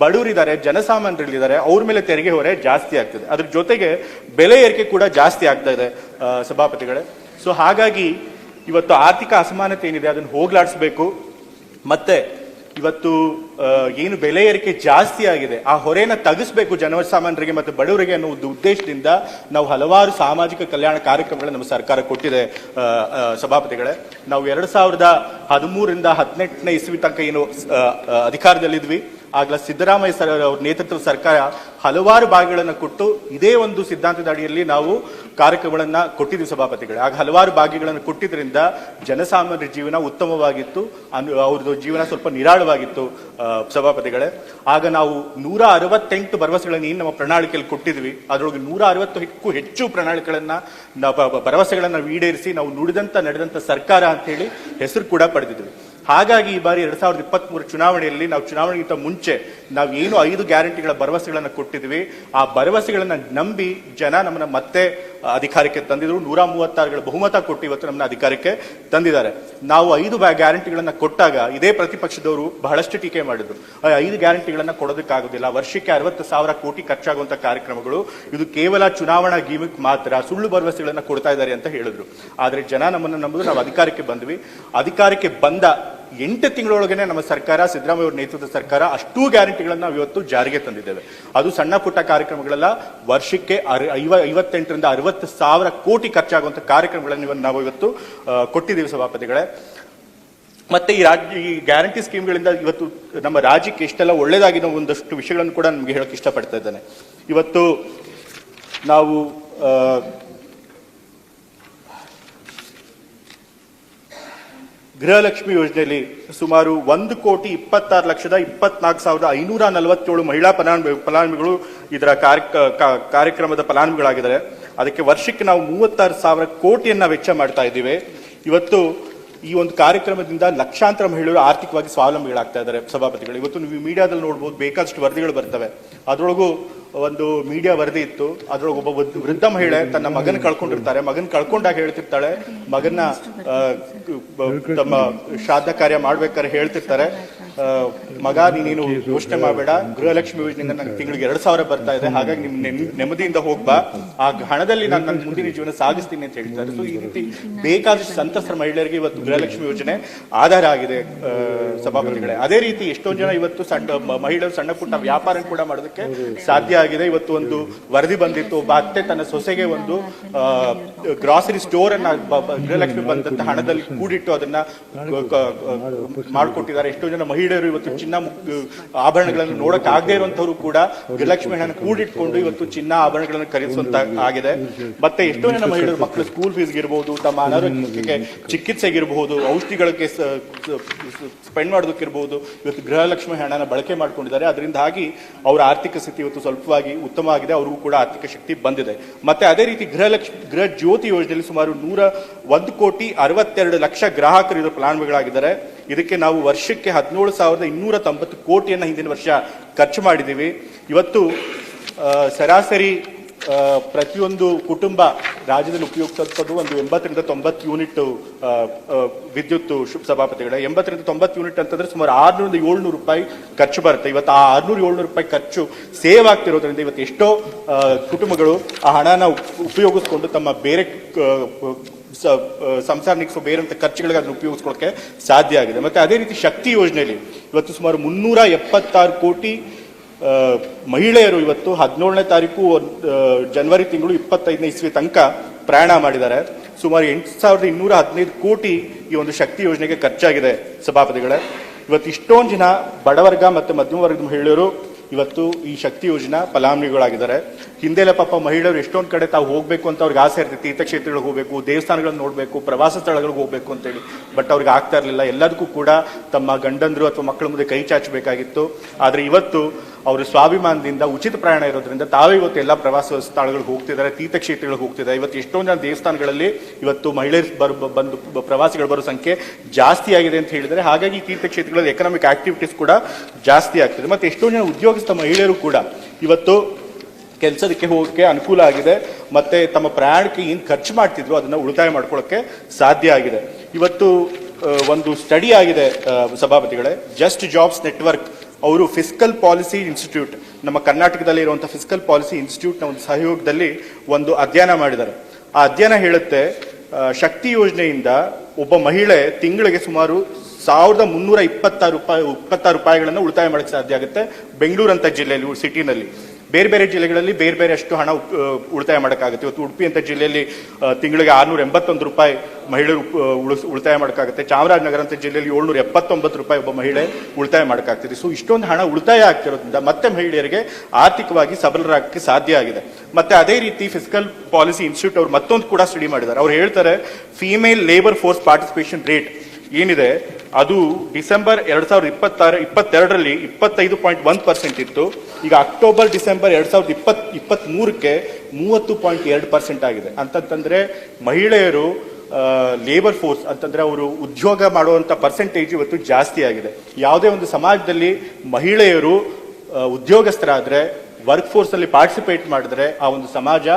S1: ಬಡವರಿದ್ದಾರೆ ಜನಸಾಮಾನ್ಯರಲ್ಲಿದ್ದಾರೆ ಅವ್ರ ಮೇಲೆ ತೆರಿಗೆ ಹೊರೆ ಜಾಸ್ತಿ ಆಗ್ತದೆ. ಅದ್ರ ಜೊತೆಗೆ ಬೆಲೆ ಏರಿಕೆ ಕೂಡ ಜಾಸ್ತಿ ಆಗ್ತಾ ಇದೆ ಸಭಾಪತಿಗಳೇ. ಸೊ ಹಾಗಾಗಿ ಇವತ್ತು ಆರ್ಥಿಕ ಅಸಮಾನತೆ ಏನಿದೆ, ಅದನ್ನು ಹೋಗ್ಲಾಡಿಸ್ಬೇಕು. ಮತ್ತೆ ಇವತ್ತು ಏನು ಬೆಲೆ ಏರಿಕೆ ಜಾಸ್ತಿ ಆಗಿದೆ, ಆ ಹೊರೆನ ತಗ್ಗಿಸ್ಬೇಕು ಜನಸಾಮಾನ್ಯರಿಗೆ ಮತ್ತು ಬಡವರಿಗೆ ಅನ್ನೋ ಒಂದು ಉದ್ದೇಶದಿಂದ ನಾವು ಹಲವಾರು ಸಾಮಾಜಿಕ ಕಲ್ಯಾಣ ಕಾರ್ಯಕ್ರಮಗಳನ್ನ ನಮ್ಮ ಸರ್ಕಾರ ಕೊಟ್ಟಿದೆ ಸಭಾಪತಿಗಳೇ. ನಾವು ಎರಡು ಸಾವಿರದ ಹದಿಮೂರರಿಂದ ಹದಿನೆಂಟನೇ ಇಸ್ವಿ ತನಕ ಏನು ಅಧಿಕಾರದಲ್ಲಿದ್ವಿ. ಆಗ್ಲ ಸಿದ್ದರಾಮಯ್ಯ ಸರ್ ಅವ್ರ ನೇತೃತ್ವದ ಸರ್ಕಾರ ಹಲವಾರು ಭಾಗಗಳನ್ನು ಕೊಟ್ಟು ಇದೇ ಒಂದು ಸಿದ್ಧಾಂತದ ಅಡಿಯಲ್ಲಿ ನಾವು ಕಾರ್ಯಕ್ರಮಗಳನ್ನು ಕೊಟ್ಟಿದ್ವಿ ಸಭಾಪತಿಗಳೇ. ಆಗ ಹಲವಾರು ಭಾಗಿಗಳನ್ನು ಕೊಟ್ಟಿದ್ದರಿಂದ ಜನಸಾಮಾನ್ಯರ ಜೀವನ ಉತ್ತಮವಾಗಿತ್ತು. ಅನು, ಅವ್ರದ್ದು ಜೀವನ ಸ್ವಲ್ಪ ನಿರಾಳವಾಗಿತ್ತು ಸಭಾಪತಿಗಳೇ. ಆಗ ನಾವು ನೂರ ಅರವತ್ತೆಂಟು ಭರವಸೆಗಳನ್ನು ಏನು ನಮ್ಮ ಪ್ರಣಾಳಿಕೆಯಲ್ಲಿ ಕೊಟ್ಟಿದ್ವಿ. ಅದರೊಳಗೆ ನೂರ ಅರವತ್ತಕ್ಕೂ ಹೆಚ್ಚು ಪ್ರಣಾಳಿಕೆಗಳನ್ನು ಭರವಸೆಗಳನ್ನು ಈಡೇರಿಸಿ ನಾವು ನುಡಿದಂತ ನಡೆದಂತ ಸರ್ಕಾರ ಅಂತ ಹೇಳಿ ಹೆಸರು ಕೂಡ ಪಡೆದಿದ್ವಿ. ಹಾಗಾಗಿ ಈ ಬಾರಿ ಎರಡ್ ಸಾವಿರದ ಇಪ್ಪತ್ತ್ ಚುನಾವಣೆಯಲ್ಲಿ ನಾವು ಚುನಾವಣೆಗಿಂತ ಮುಂಚೆ ನಾವು ಏನು ಐದು ಗ್ಯಾರಂಟಿಗಳ ಭರವಸೆಗಳನ್ನು ಕೊಟ್ಟಿದ್ವಿ, ಆ ಭರವಸೆಗಳನ್ನು ನಂಬಿ ಜನ ನಮ್ಮನ್ನ ಮತ್ತೆ ಅಧಿಕಾರಕ್ಕೆ ತಂದಿದ್ರು. ನೂರ ಮೂವತ್ತಾರುಗಳ ಬಹುಮತ ಕೊಟ್ಟು ಇವತ್ತು ನಮ್ಮನ್ನ ಅಧಿಕಾರಕ್ಕೆ ತಂದಿದ್ದಾರೆ. ನಾವು ಐದು ಗ್ಯಾರಂಟಿಗಳನ್ನು ಕೊಟ್ಟಾಗ ಇದೇ ಪ್ರತಿಪಕ್ಷದವರು ಬಹಳಷ್ಟು ಟೀಕೆ ಮಾಡಿದ್ರು. ಐದು ಗ್ಯಾರಂಟಿಗಳನ್ನು ಕೊಡೋದಕ್ಕಾಗೋದಿಲ್ಲ. ವರ್ಷಕ್ಕೆ ಅರವತ್ತು ಸಾವಿರ ಕೋಟಿ ಖರ್ಚಾಗುವಂತ ಕಾರ್ಯಕ್ರಮಗಳು, ಇದು ಕೇವಲ ಚುನಾವಣಾ ಗೀಮಿಕ್ ಮಾತ್ರ, ಸುಳ್ಳು ಭರವಸೆಗಳನ್ನು ಕೊಡ್ತಾ ಇದ್ದಾರೆ ಅಂತ ಹೇಳಿದ್ರು. ಆದ್ರೆ ಜನ ನಮ್ಮನ್ನು ನಂಬುದು ನಾವು ಅಧಿಕಾರಕ್ಕೆ ಬಂದ್ವಿ. ಅಧಿಕಾರಕ್ಕೆ ಬಂದ ಎಂಟು ತಿಂಗಳೊಳಗನೆ ನಮ್ಮ ಸರ್ಕಾರ, ಸಿದ್ದರಾಮಯ್ಯ ಅವರ ನೇತೃತ್ವದ ಸರ್ಕಾರ ಅಷ್ಟೂ ಗ್ಯಾರಂಟಿಗಳನ್ನು ಇವತ್ತು ಜಾರಿಗೆ ತಂದಿದ್ದೇವೆ. ಅದು ಸಣ್ಣ ಪುಟ್ಟ ಕಾರ್ಯಕ್ರಮಗಳೆಲ್ಲ, ವರ್ಷಕ್ಕೆ ಐವತ್ತೆಂಟರಿಂದ ಅರವತ್ತು ಸಾವಿರ ಕೋಟಿ ಖರ್ಚಾಗುವಂತ ಕಾರ್ಯಕ್ರಮಗಳನ್ನು ನಾವು ಇವತ್ತು ಕೊಟ್ಟಿದ್ದೀವಿ ಸಭಾಪತಿಗಳೇ. ಮತ್ತೆ ಈ ರಾಜ್ಯ ಈ ಗ್ಯಾರಂಟಿ ಸ್ಕೀಮ್ಗಳಿಂದ ಇವತ್ತು ನಮ್ಮ ರಾಜ್ಯಕ್ಕೆ ಎಷ್ಟೆಲ್ಲ ಒಳ್ಳೇದಾಗಿರೋ ಒಂದಷ್ಟು ವಿಷಯಗಳನ್ನು ಕೂಡ ನಮಗೆ ಹೇಳೋಕೆ ಇಷ್ಟಪಡ್ತಾ ಇದ್ದೇನೆ. ಇವತ್ತು ನಾವು ಗೃಹಲಕ್ಷ್ಮಿ ಯೋಜನೆಯಲ್ಲಿ ಸುಮಾರು ಒಂದು ಕೋಟಿ ಇಪ್ಪತ್ತಾರು ಲಕ್ಷದ ಇಪ್ಪತ್ನಾಲ್ಕು ಸಾವಿರದ ಐನೂರ ನಲವತ್ತೇಳು ಮಹಿಳಾ ಫಲಾನುಭವಿ ಫಲಾನುಭವಿಗಳು ಇದರ ಕಾರ್ಯಕ್ರಮದ ಫಲಾನುಭವಿಗಳಾಗಿದ್ದಾರೆ. ಅದಕ್ಕೆ ವರ್ಷಕ್ಕೆ ನಾವು ಮೂವತ್ತಾರು ಸಾವಿರ ಕೋಟಿಯನ್ನು ವೆಚ್ಚ ಮಾಡ್ತಾ ಇದ್ದೀವಿ. ಇವತ್ತು ಈ ಒಂದು ಕಾರ್ಯಕ್ರಮದಿಂದ ಲಕ್ಷಾಂತರ ಮಹಿಳೆಯರು ಆರ್ಥಿಕವಾಗಿ ಸ್ವಾವಲಂಬಿಗಳಾಗ್ತಾ ಇದ್ದಾರೆ ಸಭಾಪತಿಗಳು. ಇವತ್ತು ನೀವು ಮೀಡಿಯಾದಲ್ಲಿ ನೋಡ್ಬೋದು ಬೇಕಾದಷ್ಟು ವರದಿಗಳು ಬರ್ತವೆ. ಅದರೊಳಗೂ ಒಂದು ಮೀಡಿಯಾ ವರದಿ ಇತ್ತು. ಅದ್ರೊಳಗೆ ಒಬ್ಬ ವೃದ್ಧ- ಮಹಿಳೆ ತನ್ನ ಮಗನ ಕಳ್ಕೊಂಡಿರ್ತಾರೆ. ಮಗನ್ ಕಳ್ಕೊಂಡಾಗ ಹೇಳ್ತಿರ್ತಾಳೆ ಬ- ತಮ್ಮ ಶ್ರಾದ್ದ ಕಾರ್ಯ ಮಾಡ್ಬೇಕಾದ್ರೆ ಹೇಳ್ತಿರ್ತಾರೆ. ಮಗ ನೀನು ಯೋಚನೆ ಮಾಡಬೇಡ. ಗೃಹಲಕ್ಷ್ಮಿ ಯೋಜನೆಯಿಂದ ನನಗೆ ತಿಂಗಳಿಗೆ ಎರಡ್ ಸಾವಿರ ಬರ್ತಾ ಇದೆ. ಹಾಗಾಗಿ ನಿಮ್ ನೆಮ್- ನೆಮ್ಮದಿಯಿಂದ ಹೋಗ್ಬಾ ಆ ಹಣದಲ್ಲಿ ನಾನು ನನ್ನ ಮುಂದಿನ ಜೀವನ ಸಾಗಿಸ್ತೀನಿ ಅಂತ ಹೇಳ್ತಾರೆ ಸೊ ಈ ರೀತಿ ಬೇಕಾದಷ್ಟು ಸಂತ್ರಸ್ತರ ಮಹಿಳೆಯರಿಗೆ ಇವತ್ತು ಗೃಹಲಕ್ಷ್ಮಿ ಯೋಜನೆ ಆಧಾರ ಆಗಿದೆ ಸಭಾಪತಿಗಳೇ. ಅದೇ ರೀತಿ ಎಷ್ಟೋ ಜನ ಇವತ್ತು ಸಣ್ಣ ಮಹಿಳೆಯರು ಸಣ್ಣ ಪುಟ್ಟ ವ್ಯಾಪಾರ ಕೂಡ ಮಾಡೋದಕ್ಕೆ ಸಾಧ್ಯ ಆಗಿದೆ. ಇವತ್ತು ಒಂದು ವರದಿ ಬಂದಿತ್ತು. ಒಬ್ಬ ಅತ್ತೆ ತನ್ನ ಸೊಸೆಗೆ ಒಂದು ಗ್ರಾಸರಿ ಸ್ಟೋರ್ ಅನ್ನ ಗೃಹಲಕ್ಷ್ಮಿ ಬಂದಂತ ಹಣದಲ್ಲಿ ಕೂಡಿಟ್ಟು ಅದನ್ನ ಮಾಡಿಕೊಟ್ಟಿದ್ದಾರೆ. ಎಷ್ಟೋ ಜನ ಮಹಿಳೆಯರು ಇವತ್ತು ಚಿನ್ನ ಆಭರಣಗಳನ್ನು ನೋಡಕ್ ಆಗದೆ ಇರುವಂತವರು ಕೂಡ ಗೃಹಲಕ್ಷ್ಮಿ ಹಣ ಕೂಡಿಟ್ಕೊಂಡು ಇವತ್ತು ಚಿನ್ನ ಆಭರಣಗಳನ್ನು ಖರೀದಿಸುವಂತ ಆಗಿದೆ. ಮತ್ತೆ ಎಷ್ಟೋ ಜನ ಮಹಿಳೆಯರು ಮಕ್ಕಳು ಸ್ಕೂಲ್ ಫೀಸ್ಗೆ ಇರಬಹುದು ತಮ್ಮ ಅನಾರೋಗ್ಯಕ್ಕೆ ಚಿಕಿತ್ಸೆಗಿರಬಹುದು, ಔಷಧಿಗಳಿಗೆ ಸ್ಪೆಂಡ್ ಮಾಡೋದಕ್ಕಿರಬಹುದು ಇವತ್ತು ಗೃಹಲಕ್ಷ್ಮಿ ಹಣನ ಬಳಕೆ ಮಾಡ್ಕೊಂಡಿದ್ದಾರೆ. ಅದರಿಂದಾಗಿ ಅವರ ಆರ್ಥಿಕ ಸ್ಥಿತಿ ಇವತ್ತು ಸ್ವಲ್ಪವಾಗಿ ಉತ್ತಮವಾಗಿದೆ. ಅವ್ರಿಗೂ ಕೂಡ ಆರ್ಥಿಕ ಶಕ್ತಿ ಬಂದಿದೆ. ಮತ್ತೆ ಅದೇ ರೀತಿ ಗೃಹಲಕ್ಷ್ಮಿ ಗೃಹ ಜ್ಯೋತಿ ಯೋಜನೆಯಲ್ಲಿ ಸುಮಾರು ನೂರ ಒಂದು ಕೋಟಿ ಅರವತ್ತೆರಡು ಲಕ್ಷ ಗ್ರಾಹಕರು ಇದರ ಫಲಾನುಭವಿಗಳಾಗಿದ್ದಾರೆ. ಇದಕ್ಕೆ ನಾವು ವರ್ಷಕ್ಕೆ ಹದಿನೇಳು ಸಾವಿರದ ಇನ್ನೂರ ತೊಂಬತ್ತು ಕೋಟಿಯನ್ನು ಹಿಂದಿನ ವರ್ಷ ಖರ್ಚು ಮಾಡಿದ್ದೀವಿ. ಇವತ್ತು ಸರಾಸರಿ ಪ್ರತಿಯೊಂದು ಕುಟುಂಬ ರಾಜ್ಯದಲ್ಲಿ ಉಪಯುಕ್ತದ್ದು ಒಂದು ಎಂಬತ್ತರಿಂದ ತೊಂಬತ್ತು ಯೂನಿಟ್ ವಿದ್ಯುತ್ ಸಭಾಪತಿಗಳ. ಎಂಬತ್ತರಿಂದ ತೊಂಬತ್ತು ಯೂನಿಟ್ ಅಂತಂದ್ರೆ ಸುಮಾರು ಆರ್ನೂರಿಂದ ಏಳ್ನೂರು ರೂಪಾಯಿ ಖರ್ಚು ಬರುತ್ತೆ. ಇವತ್ತು ಆ ಆರ್ನೂರು, ಏಳ್ನೂರು ರೂಪಾಯಿ ಖರ್ಚು ಸೇವ್ ಆಗ್ತಿರೋದ್ರಿಂದ ಇವತ್ತು ಎಷ್ಟೋ ಕುಟುಂಬಗಳು ಆ ಹಣನ ಉಪ್- ಉಪಯೋಗಿಸ್ಕೊಂಡು ತಮ್ಮ ಬೇರೆ ಆ, ಸ- ಆ, ಸಂಸಾರ ನಿಗ್ಸೋ ಬೇರೆಂತ ಖರ್ಚುಗಳಿಗೆ ಅದನ್ನು ಉಪಯೋಗಿಸ್ಕೊಳ್ಳೋಕೆ ಸಾಧ್ಯ ಆಗಿದೆ. ಮತ್ತೆ ಅದೇ ರೀತಿ ಶಕ್ತಿ ಯೋಜನೆಯಲ್ಲಿ ಇವತ್ತು ಸುಮಾರು ಮುನ್ನೂರ ಎಪ್ಪತ್ತಾರು ಕೋಟಿ ಮಹಿಳೆಯರು ಇವತ್ತು ಹದಿನೇಳನೇ ತಾರೀಕು ಜನವರಿ ತಿಂಗಳು ಇಪ್ಪತ್ತೈದನೇ ಇಸ್ವಿ ತನಕ ಪ್ರಯಾಣ ಮಾಡಿದ್ದಾರೆ. ಸುಮಾರು ಎಂಟು ಸಾವಿರದ ಇನ್ನೂರ ಹದಿನೈದು ಕೋಟಿ ಈ ಒಂದು ಶಕ್ತಿ ಯೋಜನೆಗೆ ಖರ್ಚಾಗಿದೆ ಸಭಾಪತಿಗಳೇ. ಇವತ್ತು ಇಷ್ಟೊಂದು ಜನ ಬಡವರ್ಗ ಮತ್ತು ಮಧ್ಯಮ ವರ್ಗದ ಮಹಿಳೆಯರು ಇವತ್ತು ಈ ಶಕ್ತಿ ಯೋಜನಾ ಫಲಾನುಭವಿಗಳಾಗಿದ್ದಾರೆ. ಹಿಂದೆಲ್ಲ ಪಾಪ ಮಹಿಳೆಯರು ಎಷ್ಟೊಂದು ಕಡೆ ತಾವು ಹೋಗಬೇಕು ಅಂತ ಅವ್ರಿಗೆ ಆಸೆ ಇರ್ತೈತಿ, ತೀರ್ಥಕ್ಷೇತ್ರಗಳಿಗೆ ಹೋಗಬೇಕು, ದೇವಸ್ಥಾನಗಳನ್ನ ನೋಡಬೇಕು, ಪ್ರವಾಸ ಸ್ಥಳಗಳಿಗೆ ಹೋಗ್ಬೇಕು ಅಂತೇಳಿ. ಬಟ್ ಅವ್ರಿಗೆ ಆಗ್ತಾ ಇರಲಿಲ್ಲ. ಎಲ್ಲದಕ್ಕೂ ಕೂಡ ತಮ್ಮ ಗಂಡಂದ್ರು ಅಥವಾ ಮಕ್ಕಳ ಮುಂದೆ ಕೈ ಚಾಚಬೇಕಾಗಿತ್ತು. ಆದರೆ ಇವತ್ತು ಅವರು ಸ್ವಾಭಿಮಾನದಿಂದ ಉಚಿತ ಪ್ರಯಾಣ ಇರೋದ್ರಿಂದ ತಾವೇ ಇವತ್ತು ಎಲ್ಲ ಪ್ರವಾಸ ಸ್ಥಳಗಳಿಗೆ ಹೋಗ್ತಿದ್ದಾರೆ, ತೀರ್ಥಕ್ಷೇತ್ರಗಳಿಗೆ ಹೋಗ್ತಿದ್ದಾರೆ. ಇವತ್ತು ಎಷ್ಟೊಂದು ಜನ ದೇವಸ್ಥಾನಗಳಲ್ಲಿ ಇವತ್ತು ಮಹಿಳೆಯರು ಬರ್ ಬಂದು ಪ್ರವಾಸಿಗಳು ಬರೋ ಸಂಖ್ಯೆ ಜಾಸ್ತಿ ಆಗಿದೆ ಅಂತ ಹೇಳಿದರೆ ಹಾಗಾಗಿ ತೀರ್ಥಕ್ಷೇತ್ರಗಳಲ್ಲಿ ಎಕನಾಮಿಕ್ ಆಕ್ಟಿವಿಟೀಸ್ ಕೂಡ ಜಾಸ್ತಿ ಆಗ್ತಿದೆ. ಮತ್ತೆ ಎಷ್ಟೋ ಜನ ಉದ್ಯೋಗಸ್ಥ ಮಹಿಳೆಯರು ಕೂಡ ಇವತ್ತು ಕೆಲಸದಕ್ಕೆ ಹೋಗೋಕ್ಕೆ ಅನುಕೂಲ ಆಗಿದೆ. ಮತ್ತು ತಮ್ಮ ಪ್ರಯಾಣಕ್ಕೆ ಏನು ಖರ್ಚು ಮಾಡ್ತಿದ್ರು ಅದನ್ನು ಉಳಿತಾಯ ಮಾಡ್ಕೊಳ್ಳೋಕ್ಕೆ ಸಾಧ್ಯ ಆಗಿದೆ. ಇವತ್ತು ಒಂದು ಸ್ಟಡಿ ಆಗಿದೆ ಸಭಾಪತಿಗಳೇ. ಜಸ್ಟ್ ಜಾಬ್ಸ್ ನೆಟ್ವರ್ಕ್ ಅವರು ಫಿಸ್ಕಲ್ ಪಾಲಿಸಿ ಇನ್ಸ್ಟಿಟ್ಯೂಟ್ ನಮ್ಮ ಕರ್ನಾಟಕದಲ್ಲಿ ಇರುವಂಥ ಫಿಸ್ಕಲ್ ಪಾಲಿಸಿ ಇನ್ಸ್ಟಿಟ್ಯೂಟ್ನ ಒಂದು ಸಹಯೋಗದಲ್ಲಿ ಒಂದು ಅಧ್ಯಯನ ಮಾಡಿದ್ದಾರೆ. ಆ ಅಧ್ಯಯನ ಹೇಳುತ್ತೆ ಶಕ್ತಿ ಯೋಜನೆಯಿಂದ ಒಬ್ಬ ಮಹಿಳೆ ತಿಂಗಳಿಗೆ ಸುಮಾರು ಸಾವಿರದ ಮುನ್ನೂರ ಇಪ್ಪತ್ತಾರು ರೂಪಾಯಿ, ಇಪ್ಪತ್ತಾರು ರೂಪಾಯಿಗಳನ್ನು ಉಳಿತಾಯ ಮಾಡೋಕ್ಕೆ ಸಾಧ್ಯ ಆಗುತ್ತೆ. ಬೆಂಗಳೂರು ಅಂತ ಜಿಲ್ಲೆಯಲ್ಲಿ, ಸಿಟಿನಲ್ಲಿ. ಬೇರೆ ಬೇರೆ ಜಿಲ್ಲೆಗಳಲ್ಲಿ ಬೇರೆ ಬೇರೆ ಅಷ್ಟು ಹಣ ಉಳಿತಾಯ ಮಾಡೋಕ್ಕಾಗುತ್ತೆ. ಇವತ್ತು ಉಡುಪಿ ಅಂತ ಜಿಲ್ಲೆಯಲ್ಲಿ ತಿಂಗಳಿಗೆ ಆರ್ನೂರ ಎಂಬತ್ತೊಂದು ರೂಪಾಯಿ ಮಹಿಳೆಯರು ಉಳಿಸ್- ಉಳಿತಾಯ ಮಾಡೋಕ್ಕಾಗುತ್ತೆ. ಚಾಮರಾಜನಗರ ಅಂತ ಜಿಲ್ಲೆಯಲ್ಲಿ ಏಳ್ನೂರ ಎಪ್ಪತ್ತೊಂಬತ್ತು ರೂಪಾಯಿ ಒಬ್ಬ ಮಹಿಳೆ ಉಳಿತಾಯ ಮಾಡೋಕ್ಕಾಗ್ತಿದೆ. ಸೊ ಇಷ್ಟೊಂದು ಹಣ ಉಳಿತಾಯ ಆಗ್ತಿರೋದ್ರಿಂದ ಮತ್ತೆ ಮಹಿಳೆಯರಿಗೆ ಆರ್ಥಿಕವಾಗಿ ಸಬಲರಾಗಕ್ಕೆ ಸಾಧ್ಯ ಆಗಿದೆ. ಮತ್ತೆ ಅದೇ ರೀತಿ ಫಿಸಿಕಲ್ ಪಾಲಿಸಿ ಇನ್ಸ್ಟಿಟ್ಯೂಟ್ ಅವರು ಮತ್ತೊಂದು ಕೂಡ ಸ್ಟಡಿ ಮಾಡಿದ್ದಾರೆ. ಅವ್ರು ಹೇಳ್ತಾರೆ female labour force participation rate ಏನಿದೆ? ಅದು ಡಿಸೆಂಬರ್ ಎರಡ್ ಸಾವಿರದ ಇಪ್ಪತ್ತಾರು, ಇಪ್ಪತ್ತೆರಡರಲ್ಲಿ ಇಪ್ಪತ್ತೈದು ಪಾಯಿಂಟ್ ಒನ್ ಪರ್ಸೆಂಟ್ ಇತ್ತು. ಈಗ ಅಕ್ಟೋಬರ್, ಡಿಸೆಂಬರ್ ಎರಡ್ ಸಾವಿರದ ಇಪ್ಪತ್ ಇಪ್ಪತ್ತ್ ಮೂರಕ್ಕೆ ಮೂವತ್ತು ಪಾಯಿಂಟ್ ಎರಡು ಪರ್ಸೆಂಟ್ ಆಗಿದೆ. ಅಂತಂತಂದ್ರೆ ಮಹಿಳೆಯರು ಲೇಬರ್ ಫೋರ್ಸ್ ಅಂತಂದ್ರೆ ಅವರು ಉದ್ಯೋಗ ಮಾಡುವಂತ ಪರ್ಸೆಂಟೇಜ್ ಇವತ್ತು ಜಾಸ್ತಿ ಆಗಿದೆ. ಯಾವುದೇ ಒಂದು ಸಮಾಜದಲ್ಲಿ ಮಹಿಳೆಯರು ಉದ್ಯೋಗಸ್ಥರಾದರೆ ವರ್ಕ್ ಫೋರ್ಸ್ ಅಲ್ಲಿ ಪಾರ್ಟಿಸಿಪೇಟ್ ಮಾಡಿದ್ರೆ ಆ ಒಂದು ಸಮಾಜ